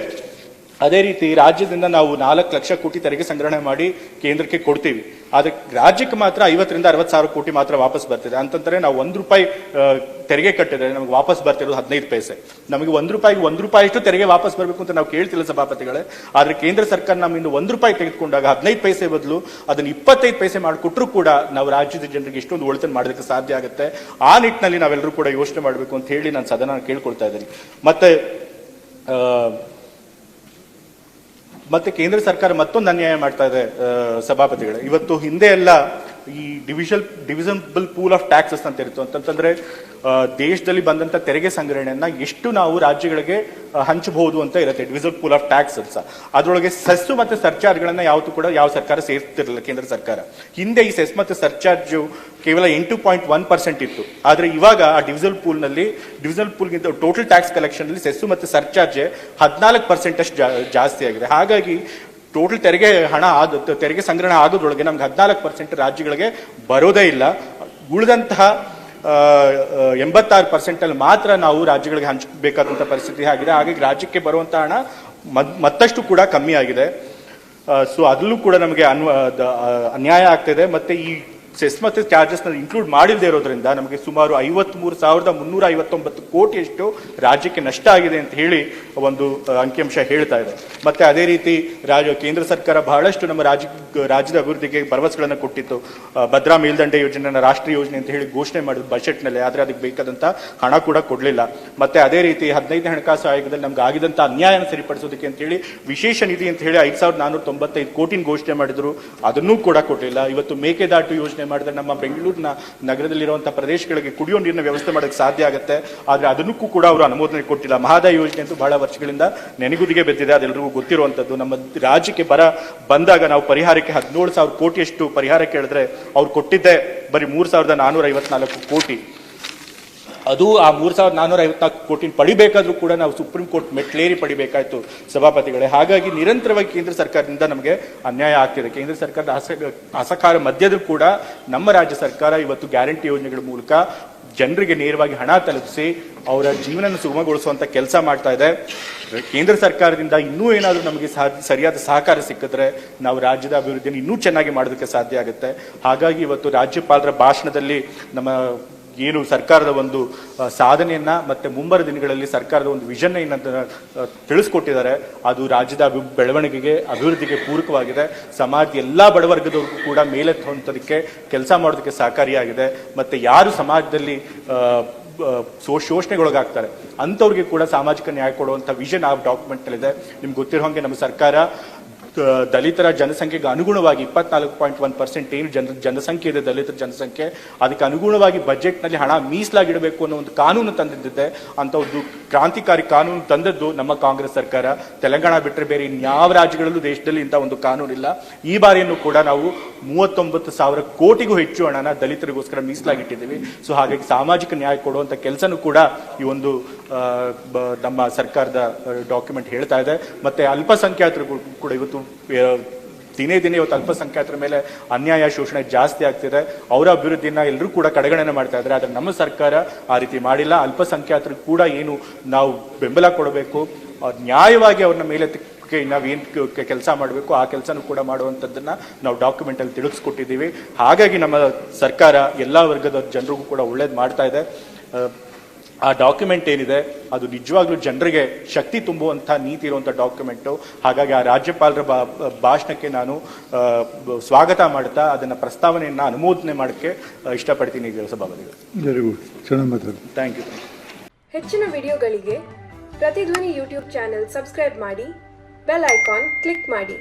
S1: ಅದೇ ರೀತಿ ರಾಜ್ಯದಿಂದ ನಾವು ನಾಲ್ಕು ಲಕ್ಷ ಕೋಟಿ ತೆರಿಗೆ ಸಂಗ್ರಹಣೆ ಮಾಡಿ ಕೇಂದ್ರಕ್ಕೆ ಕೊಡ್ತೀವಿ. ಆದ್ರೆ ರಾಜ್ಯಕ್ಕೆ ಮಾತ್ರ ಐವತ್ತರಿಂದ ಅರವತ್ತು ಸಾವಿರ ಕೋಟಿ ಮಾತ್ರ ವಾಪಸ್ ಬರ್ತಿದೆ. ಅಂತಂದರೆ ನಾವು ಒಂದು ರೂಪಾಯಿ ತೆರಿಗೆ ಕಟ್ಟಿದ್ರೆ ನಮಗೆ ವಾಪಸ್ ಬರ್ತಿರೋದು ಹದಿನೈದು ಪೈಸೆ. ನಮಗೆ ಒಂದು ರೂಪಾಯಿಗೆ ಒಂದು ರೂಪಾಯಿ ಅಷ್ಟು ತೆರಿಗೆ ವಾಪಸ್ ಬರಬೇಕು ಅಂತ ನಾವು ಕೇಳ್ತಿಲ್ಲ ಸಭಾಪತಿಗಳೇ. ಆದರೆ ಕೇಂದ್ರ ಸರ್ಕಾರ ನಮ್ಮಿಂದ ಒಂದು ರೂಪಾಯಿ ತೆಗೆದುಕೊಂಡಾಗ ಹದಿನೈದು ಪೈಸೆ ಬದಲು ಅದನ್ನು ಇಪ್ಪತ್ತೈದು ಪೈಸೆ ಮಾಡಿಕೊಟ್ರು ಕೂಡ ನಾವು ರಾಜ್ಯದ ಜನರಿಗೆ ಇಷ್ಟೊಂದು ಒಳಿತನ ಮಾಡೋದಕ್ಕೆ ಸಾಧ್ಯ ಆಗುತ್ತೆ. ಆ ನಿಟ್ಟಿನಲ್ಲಿ ನಾವೆಲ್ಲರೂ ಕೂಡ ಯೋಚನೆ ಮಾಡಬೇಕು ಅಂತ ಹೇಳಿ ನಾನು ಸದನ ಕೇಳ್ಕೊಳ್ತಾ ಇದ್ದೀನಿ. ಮತ್ತೆ ಮತ್ತೆ ಕೇಂದ್ರ ಸರ್ಕಾರ ಮತ್ತೊಂದು ಅನ್ಯಾಯ ಮಾಡ್ತಾ ಇದೆ ಸಭಾಪತಿಗಳು. ಇವತ್ತು ಹಿಂದೆ ಎಲ್ಲ ಈ divisible divisible pool of taxes ಅಂತ ಇರುತ್ತೆ ಅಂತಂದ್ರೆ ದೇಶದಲ್ಲಿ ಬಂದಂತ ತೆರಿಗೆ ಸಂಗ್ರಹಣೆಯನ್ನ ಎಷ್ಟು ನಾವು ರಾಜ್ಯಗಳಿಗೆ ಹಂಚಬಹುದು ಅಂತ ಇರುತ್ತೆ ಡಿವಿಸಬಲ್ ಪೂಲ್ ಆಫ್ ಟ್ಯಾಕ್ಸ್ ಅಂತ. ಅದರೊಳಗೆ ಸೆಸ್ ಮತ್ತೆ ಸರ್ಚಾರ್ಜ್ಗಳನ್ನ ಯಾವತ್ತು ಕೂಡ ಯಾವ ಸರ್ಕಾರ ಸೇರ್ತಿರಲಿಲ್ಲ, ಕೇಂದ್ರ ಸರ್ಕಾರ. ಹಿಂದೆ ಈ ಸೆಸ್ ಮತ್ತು ಸರ್ಚಾರ್ಜ್ ಕೇವಲ ಎಂಟು ಪಾಯಿಂಟ್ ಒನ್ ಪರ್ಸೆಂಟ್ ಇತ್ತು. ಆದರೆ ಇವಾಗ ಆ ಡಿವಿಸಲ್ ಪೂಲ್ನಲ್ಲಿ ಡಿವಿಸಲ್ ಪೂಲ್ಗಿಂತ ಟೋಟಲ್ ಟ್ಯಾಕ್ಸ್ ಕಲೆಕ್ಷನ್ ಅಲ್ಲಿ ಸೆಸ್ಸು ಮತ್ತು ಸರ್ಚಾರ್ಜ್ ಹದಿನಾಲ್ಕು ಪರ್ಸೆಂಟ್ ಅಷ್ಟು ಜಾಸ್ತಿ ಆಗಿದೆ. ಹಾಗಾಗಿ ಟೋಟಲ್ ತೆರಿಗೆ ಹಣ ಆದ, ತೆರಿಗೆ ಸಂಗ್ರಹಣ ಆಗೋದ್ರೊಳಗೆ ನಮ್ಗೆ ಹದಿನಾಲ್ಕು ಪರ್ಸೆಂಟ್ ರಾಜ್ಯಗಳಿಗೆ ಬರೋದೇ ಇಲ್ಲ. ಉಳಿದಂತಹ ಎಂಬತ್ತಾರು ಪರ್ಸೆಂಟಲ್ಲಿ ಮಾತ್ರ ನಾವು ರಾಜ್ಯಗಳಿಗೆ ಹಂಚಬೇಕಾದಂಥ ಪರಿಸ್ಥಿತಿ ಆಗಿದೆ. ಹಾಗಾಗಿ ರಾಜ್ಯಕ್ಕೆ ಬರುವಂಥ ಹಣ ಮತ್- ಮತ್ತಷ್ಟು ಕೂಡ ಕಮ್ಮಿ ಆಗಿದೆ. ಸೊ ಅದರಲ್ಲೂ ಕೂಡ ನಮಗೆ ಅನ್ವ ಅನ್ಯಾಯ ಆಗ್ತಿದೆ ಮತ್ತೆ ಈ ಸೆಸ್ ಚಾರ್ಜಸ್ನ ಇನ್ಕ್ಲೂಡ್ ಮಾಡಿಲ್ಲದೆ ಇರೋದ್ರಿಂದ ನಮಗೆ ಸುಮಾರು ಐವತ್ಮೂರು ಸಾವಿರದ ಮುನ್ನೂರ ಐವತ್ತೊಂಬತ್ತು ಕೋಟಿಯಷ್ಟು ರಾಜ್ಯಕ್ಕೆ ನಷ್ಟ ಆಗಿದೆ ಅಂತ ಹೇಳಿ ಒಂದು ಅಂಕಿಅಂಶ ಹೇಳ್ತಾ ಇದೆ. ಮತ್ತೆ ಅದೇ ರೀತಿ ರಾಜ್ಯ, ಕೇಂದ್ರ ಸರ್ಕಾರ ಬಹಳಷ್ಟು ನಮ್ಮ ರಾಜ್ಯ, ರಾಜ್ಯದ ಅಭಿವೃದ್ಧಿಗೆ ಭರವಸೆಗಳನ್ನು ಕೊಟ್ಟಿತ್ತು. ಭದ್ರಾ ಮೇಲ್ದಂಡೆ ಯೋಜನೆಯನ್ನು ರಾಷ್ಟ್ರೀಯ ಯೋಜನೆ ಅಂತ ಹೇಳಿ ಘೋಷಣೆ ಮಾಡಿದ್ರು ಬಜೆಟ್ನಲ್ಲಿ ಆದ್ರೆ ಅದಕ್ಕೆ ಬೇಕಾದಂತ ಹಣ ಕೂಡ ಕೊಡಲಿಲ್ಲ. ಮತ್ತೆ ಅದೇ ರೀತಿ ಹದಿನೈದನೇ ಹಣಕಾಸು ಆಯೋಗದಲ್ಲಿ ನಮ್ಗೆ ಆಗಿದಂತ ಅನ್ಯಾಯನ ಸರಿಪಡಿಸೋದಕ್ಕೆ ಅಂತ ಹೇಳಿ ವಿಶೇಷ ನಿಧಿ ಅಂತ ಹೇಳಿ ಐದು ಸಾವಿರದ ನಾನೂರ ತೊಂಬತ್ತೈದು ಕೋಟಿನ ಘೋಷಣೆ ಮಾಡಿದ್ರು. ಅದನ್ನೂ ಕೂಡ ಕೊಡಲಿಲ್ಲ. ಇವತ್ತು ಮೇಕೆದಾಟು ಯೋಜನೆ ಮಾಡಿದ್ರೆ ನಮ್ಮ ಬೆಂಗಳೂರಿನ ನಗರದಲ್ಲಿರುವಂತಹ ಪ್ರದೇಶಗಳಿಗೆ ಕುಡಿಯೋ ನೀರಿನ ವ್ಯವಸ್ಥೆ ಮಾಡೋಕ್ಕೆ ಸಾಧ್ಯ ಆಗುತ್ತೆ. ಆದ್ರೆ ಅದನ್ನಕ್ಕೂ ಕೂಡ ಅವರು ಅನುಮೋದನೆ ಕೊಟ್ಟಿಲ್ಲ. ಮಹದಾಯಿ ಯೋಜನೆ ಅಂತೂ ಬಹಳ ವರ್ಷಗಳಿಂದ ನೆನೆಗುದಿಗೆ ಬೆದ್ದಿದೆ. ಅದೆಲ್ಲರಿಗೂ ಗೊತ್ತಿರುವಂಥದ್ದು. ನಮ್ಮ ರಾಜ್ಯಕ್ಕೆ ಬರ ಬಂದಾಗ ನಾವು ಪರಿಹಾರಕ್ಕೆ ಹದಿನೇಳು ಸಾವಿರ ಕೋಟಿಯಷ್ಟು ಪರಿಹಾರ ಕೇಳಿದ್ರೆ ಅವ್ರು ಕೊಟ್ಟಿದ್ದೆ. ಬರೀ ಮೂರು ಸಾವಿರದ ನಾನೂರ ಐವತ್ನಾಲ್ಕು ಕೋಟಿ. ಅದು ಆ ಮೂರ್ ಸಾವಿರದ ನಾನೂರ ಐವತ್ನಾಲ್ಕು ಕೋಟಿ ಪಡಿಬೇಕಾದ್ರೂ ಕೂಡ ನಾವು ಸುಪ್ರೀಂ ಕೋರ್ಟ್ ಮೆಟ್ಲೇರಿ ಪಡಿಬೇಕಾಯ್ತು ಸಭಾಪತಿಗಳೇ. ಹಾಗಾಗಿ ನಿರಂತರವಾಗಿ ಕೇಂದ್ರ ಸರ್ಕಾರದಿಂದ ನಮಗೆ ಅನ್ಯಾಯ ಆಗ್ತಿದೆ. ಕೇಂದ್ರ ಸರ್ಕಾರದ ಅಸ- ಅಸಕಾರ ಮಧ್ಯದಲ್ಲೂ ಕೂಡ ನಮ್ಮ ರಾಜ್ಯ ಸರ್ಕಾರ ಇವತ್ತು ಗ್ಯಾರಂಟಿ ಯೋಜನೆಗಳ ಮೂಲಕ ಜನರಿಗೆ ನೇರವಾಗಿ ಹಣ ತಲುಪಿಸಿ ಅವರ ಜೀವನ ಸುಗಮಗೊಳಿಸುವಂತ ಕೆಲಸ ಮಾಡ್ತಾ ಇದೆ. ಕೇಂದ್ರ ಸರ್ಕಾರದಿಂದ ಇನ್ನೂ ಏನಾದರೂ ನಮಗೆ ಸರಿಯಾದ ಸಹಕಾರ ಸಿಕ್ಕಿದ್ರೆ ನಾವು ರಾಜ್ಯದ ಅಭಿವೃದ್ಧಿಯನ್ನು ಇನ್ನೂ ಚೆನ್ನಾಗಿ ಮಾಡೋದಕ್ಕೆ ಸಾಧ್ಯ ಆಗುತ್ತೆ. ಹಾಗಾಗಿ ಇವತ್ತು ರಾಜ್ಯಪಾಲರ ಭಾಷಣದಲ್ಲಿ ನಮ್ಮ ಏನು ಸರ್ಕಾರದ ಒಂದು ಸಾಧನೆಯನ್ನು ಮತ್ತೆ ಮುಂಬರುವ ದಿನಗಳಲ್ಲಿ ಸರ್ಕಾರದ ಒಂದು ವಿಷನ್ ಏನಂತ ತಿಳಿಸ್ಕೊಟ್ಟಿದ್ದಾರೆ. ಅದು ರಾಜ್ಯದ ಅಭಿ, ಬೆಳವಣಿಗೆಗೆ, ಅಭಿವೃದ್ಧಿಗೆ ಪೂರಕವಾಗಿದೆ. ಸಮಾಜದ ಎಲ್ಲ ಬಡವರ್ಗದವ್ರಿಗೂ ಕೂಡ ಮೇಲೆತ್ತುವಂಥದಕ್ಕೆ ಕೆಲಸ ಮಾಡೋದಕ್ಕೆ ಸಹಕಾರಿಯಾಗಿದೆ. ಮತ್ತೆ ಯಾರು ಸಮಾಜದಲ್ಲಿ ಸೋ ಶೋಷಣೆಗೊಳಗಾಗ್ತಾರೆ, ಅಂಥವ್ರಿಗೆ ಕೂಡ ಸಾಮಾಜಿಕ ನ್ಯಾಯ ಕೊಡುವಂಥ ವಿಷನ್ ಆ ಡಾಕ್ಯುಮೆಂಟ್ ಇದೆ ನಿಮ್ಗೆ ಗೊತ್ತಿರೋ ಹಾಗೆ ನಮ್ಮ ಸರ್ಕಾರ ದಲಿತರ ಜನಸಂಖ್ಯೆಗೆ ಅನುಗುಣವಾಗಿ ಇಪ್ಪತ್ನಾಲ್ಕು ಪಾಯಿಂಟ್ ಒನ್ ಪರ್ಸೆಂಟ್ ಏನು ಜನ, ಜನಸಂಖ್ಯೆ ಇದೆ, ದಲಿತರ ಜನಸಂಖ್ಯೆ. ಅದಕ್ಕೆ ಅನುಗುಣವಾಗಿ ಬಜೆಟ್ನಲ್ಲಿ ಹಣ ಮೀಸಲಾಗಿಡಬೇಕು ಅನ್ನೋ ಒಂದು ಕಾನೂನು ತಂದಿದ್ದೆ ಅಂತ ಒಂದು ಕ್ರಾಂತಿಕಾರಿ ಕಾನೂನು ತಂದದ್ದು ನಮ್ಮ ಕಾಂಗ್ರೆಸ್ ಸರ್ಕಾರ. ತೆಲಂಗಾಣ ಬಿಟ್ಟರೆ ಬೇರೆ ಇನ್ಯಾವ ರಾಜ್ಯಗಳಲ್ಲೂ ದೇಶದಲ್ಲಿ ಇಂಥ ಒಂದು ಕಾನೂನು ಇಲ್ಲ. ಈ ಬಾರಿಯನ್ನು ಕೂಡ ನಾವು ಮೂವತ್ತೊಂಬತ್ತು ಸಾವಿರ ಕೋಟಿಗೂ ಹೆಚ್ಚು ಹಣನ ದಲಿತರಿಗೋಸ್ಕರ ಮೀಸಲಾಗಿಟ್ಟಿದ್ದೀವಿ. ಸೊ ಹಾಗಾಗಿ ಸಾಮಾಜಿಕ ನ್ಯಾಯ ಕೊಡುವಂಥ ಕೆಲಸನೂ ಕೂಡ ಈ ಒಂದು ನಮ್ಮ ಸರ್ಕಾರದ ಡಾಕ್ಯುಮೆಂಟ್ ಹೇಳ್ತಾ ಇದೆ. ಮತ್ತೆ ಅಲ್ಪಸಂಖ್ಯಾತರು ಕೂಡ ಇವತ್ತು ದಿನೇ ದಿನೇ ಇವತ್ತು ಅಲ್ಪಸಂಖ್ಯಾತರ ಮೇಲೆ ಅನ್ಯಾಯ ಶೋಷಣೆ ಜಾಸ್ತಿ ಆಗ್ತಿದೆ. ಅವರ ಅಭಿವೃದ್ಧಿನ ಎಲ್ಲರೂ ಕೂಡ ಕಡೆಗಣನೆ ಮಾಡ್ತಾ ಇದ್ದಾರೆ. ಆದರೆ ನಮ್ಮ ಸರ್ಕಾರ ಆ ರೀತಿ ಮಾಡಿಲ್ಲ. ಅಲ್ಪಸಂಖ್ಯಾತರಿಗೆ ಕೂಡ ಏನು ನಾವು ಬೆಂಬಲ ಕೊಡಬೇಕು. ನ್ಯಾಯವಾಗಿ ಅವ್ರನ್ನ ಮೇಲೆ ನಾವೇನು ಕೆಲಸ ಮಾಡಬೇಕು, ಆ ಕೆಲಸನೂ ಕೂಡ ಮಾಡುವಂಥದ್ದನ್ನು ನಾವು ಡಾಕ್ಯುಮೆಂಟ್ ಅಲ್ಲಿ ತಿಳಿಸ್ಕೊಟ್ಟಿದ್ದೀವಿ. ಹಾಗಾಗಿ ನಮ್ಮ ಸರ್ಕಾರ ಎಲ್ಲಾ ವರ್ಗದ ಜನರಿಗೂ ಕೂಡ ಒಳ್ಳೇದು ಮಾಡ್ತಾ ಇದೆ. ಆ, ಡಾಕ್ಯುಮೆಂಟ್ ಏನಿದೆ ಅದು ನಿಜವಾಗ್ಲೂ ಜನರಿಗೆ ಶಕ್ತಿ ತುಂಬುವಂಥ ನೀತಿ ಇರುವಂಥ ಡಾಕ್ಯುಮೆಂಟು ಹಾಗಾಗಿ ಆ ರಾಜ್ಯಪಾಲರ ಬಾ- ಭಾಷಣಕ್ಕೆ ನಾನು ಸ್ವಾಗತ ಮಾಡ್ತಾ ಅದನ್ನ ಪ್ರಸ್ತಾವನೆಯನ್ನ ಅನುಮೋದನೆ ಮಾಡಕ್ಕೆ ಇಷ್ಟಪಡ್ತೀನಿ ಸಭಾಪತಿಗಳು ಥ್ಯಾಂಕ್ ಯು
S6: ಹೆಚ್ಚಿನ ವಿಡಿಯೋಗಳಿಗೆ ಪ್ರತಿಧ್ವನಿ ಯೂಟ್ಯೂಬ್ ಚಾನೆಲ್ ಸಬ್ಸ್ಕ್ರೈಬ್ ಮಾಡಿ ಬೆಲ್ ಐಕಾನ್ ಕ್ಲಿಕ್ ಮಾಡಿ.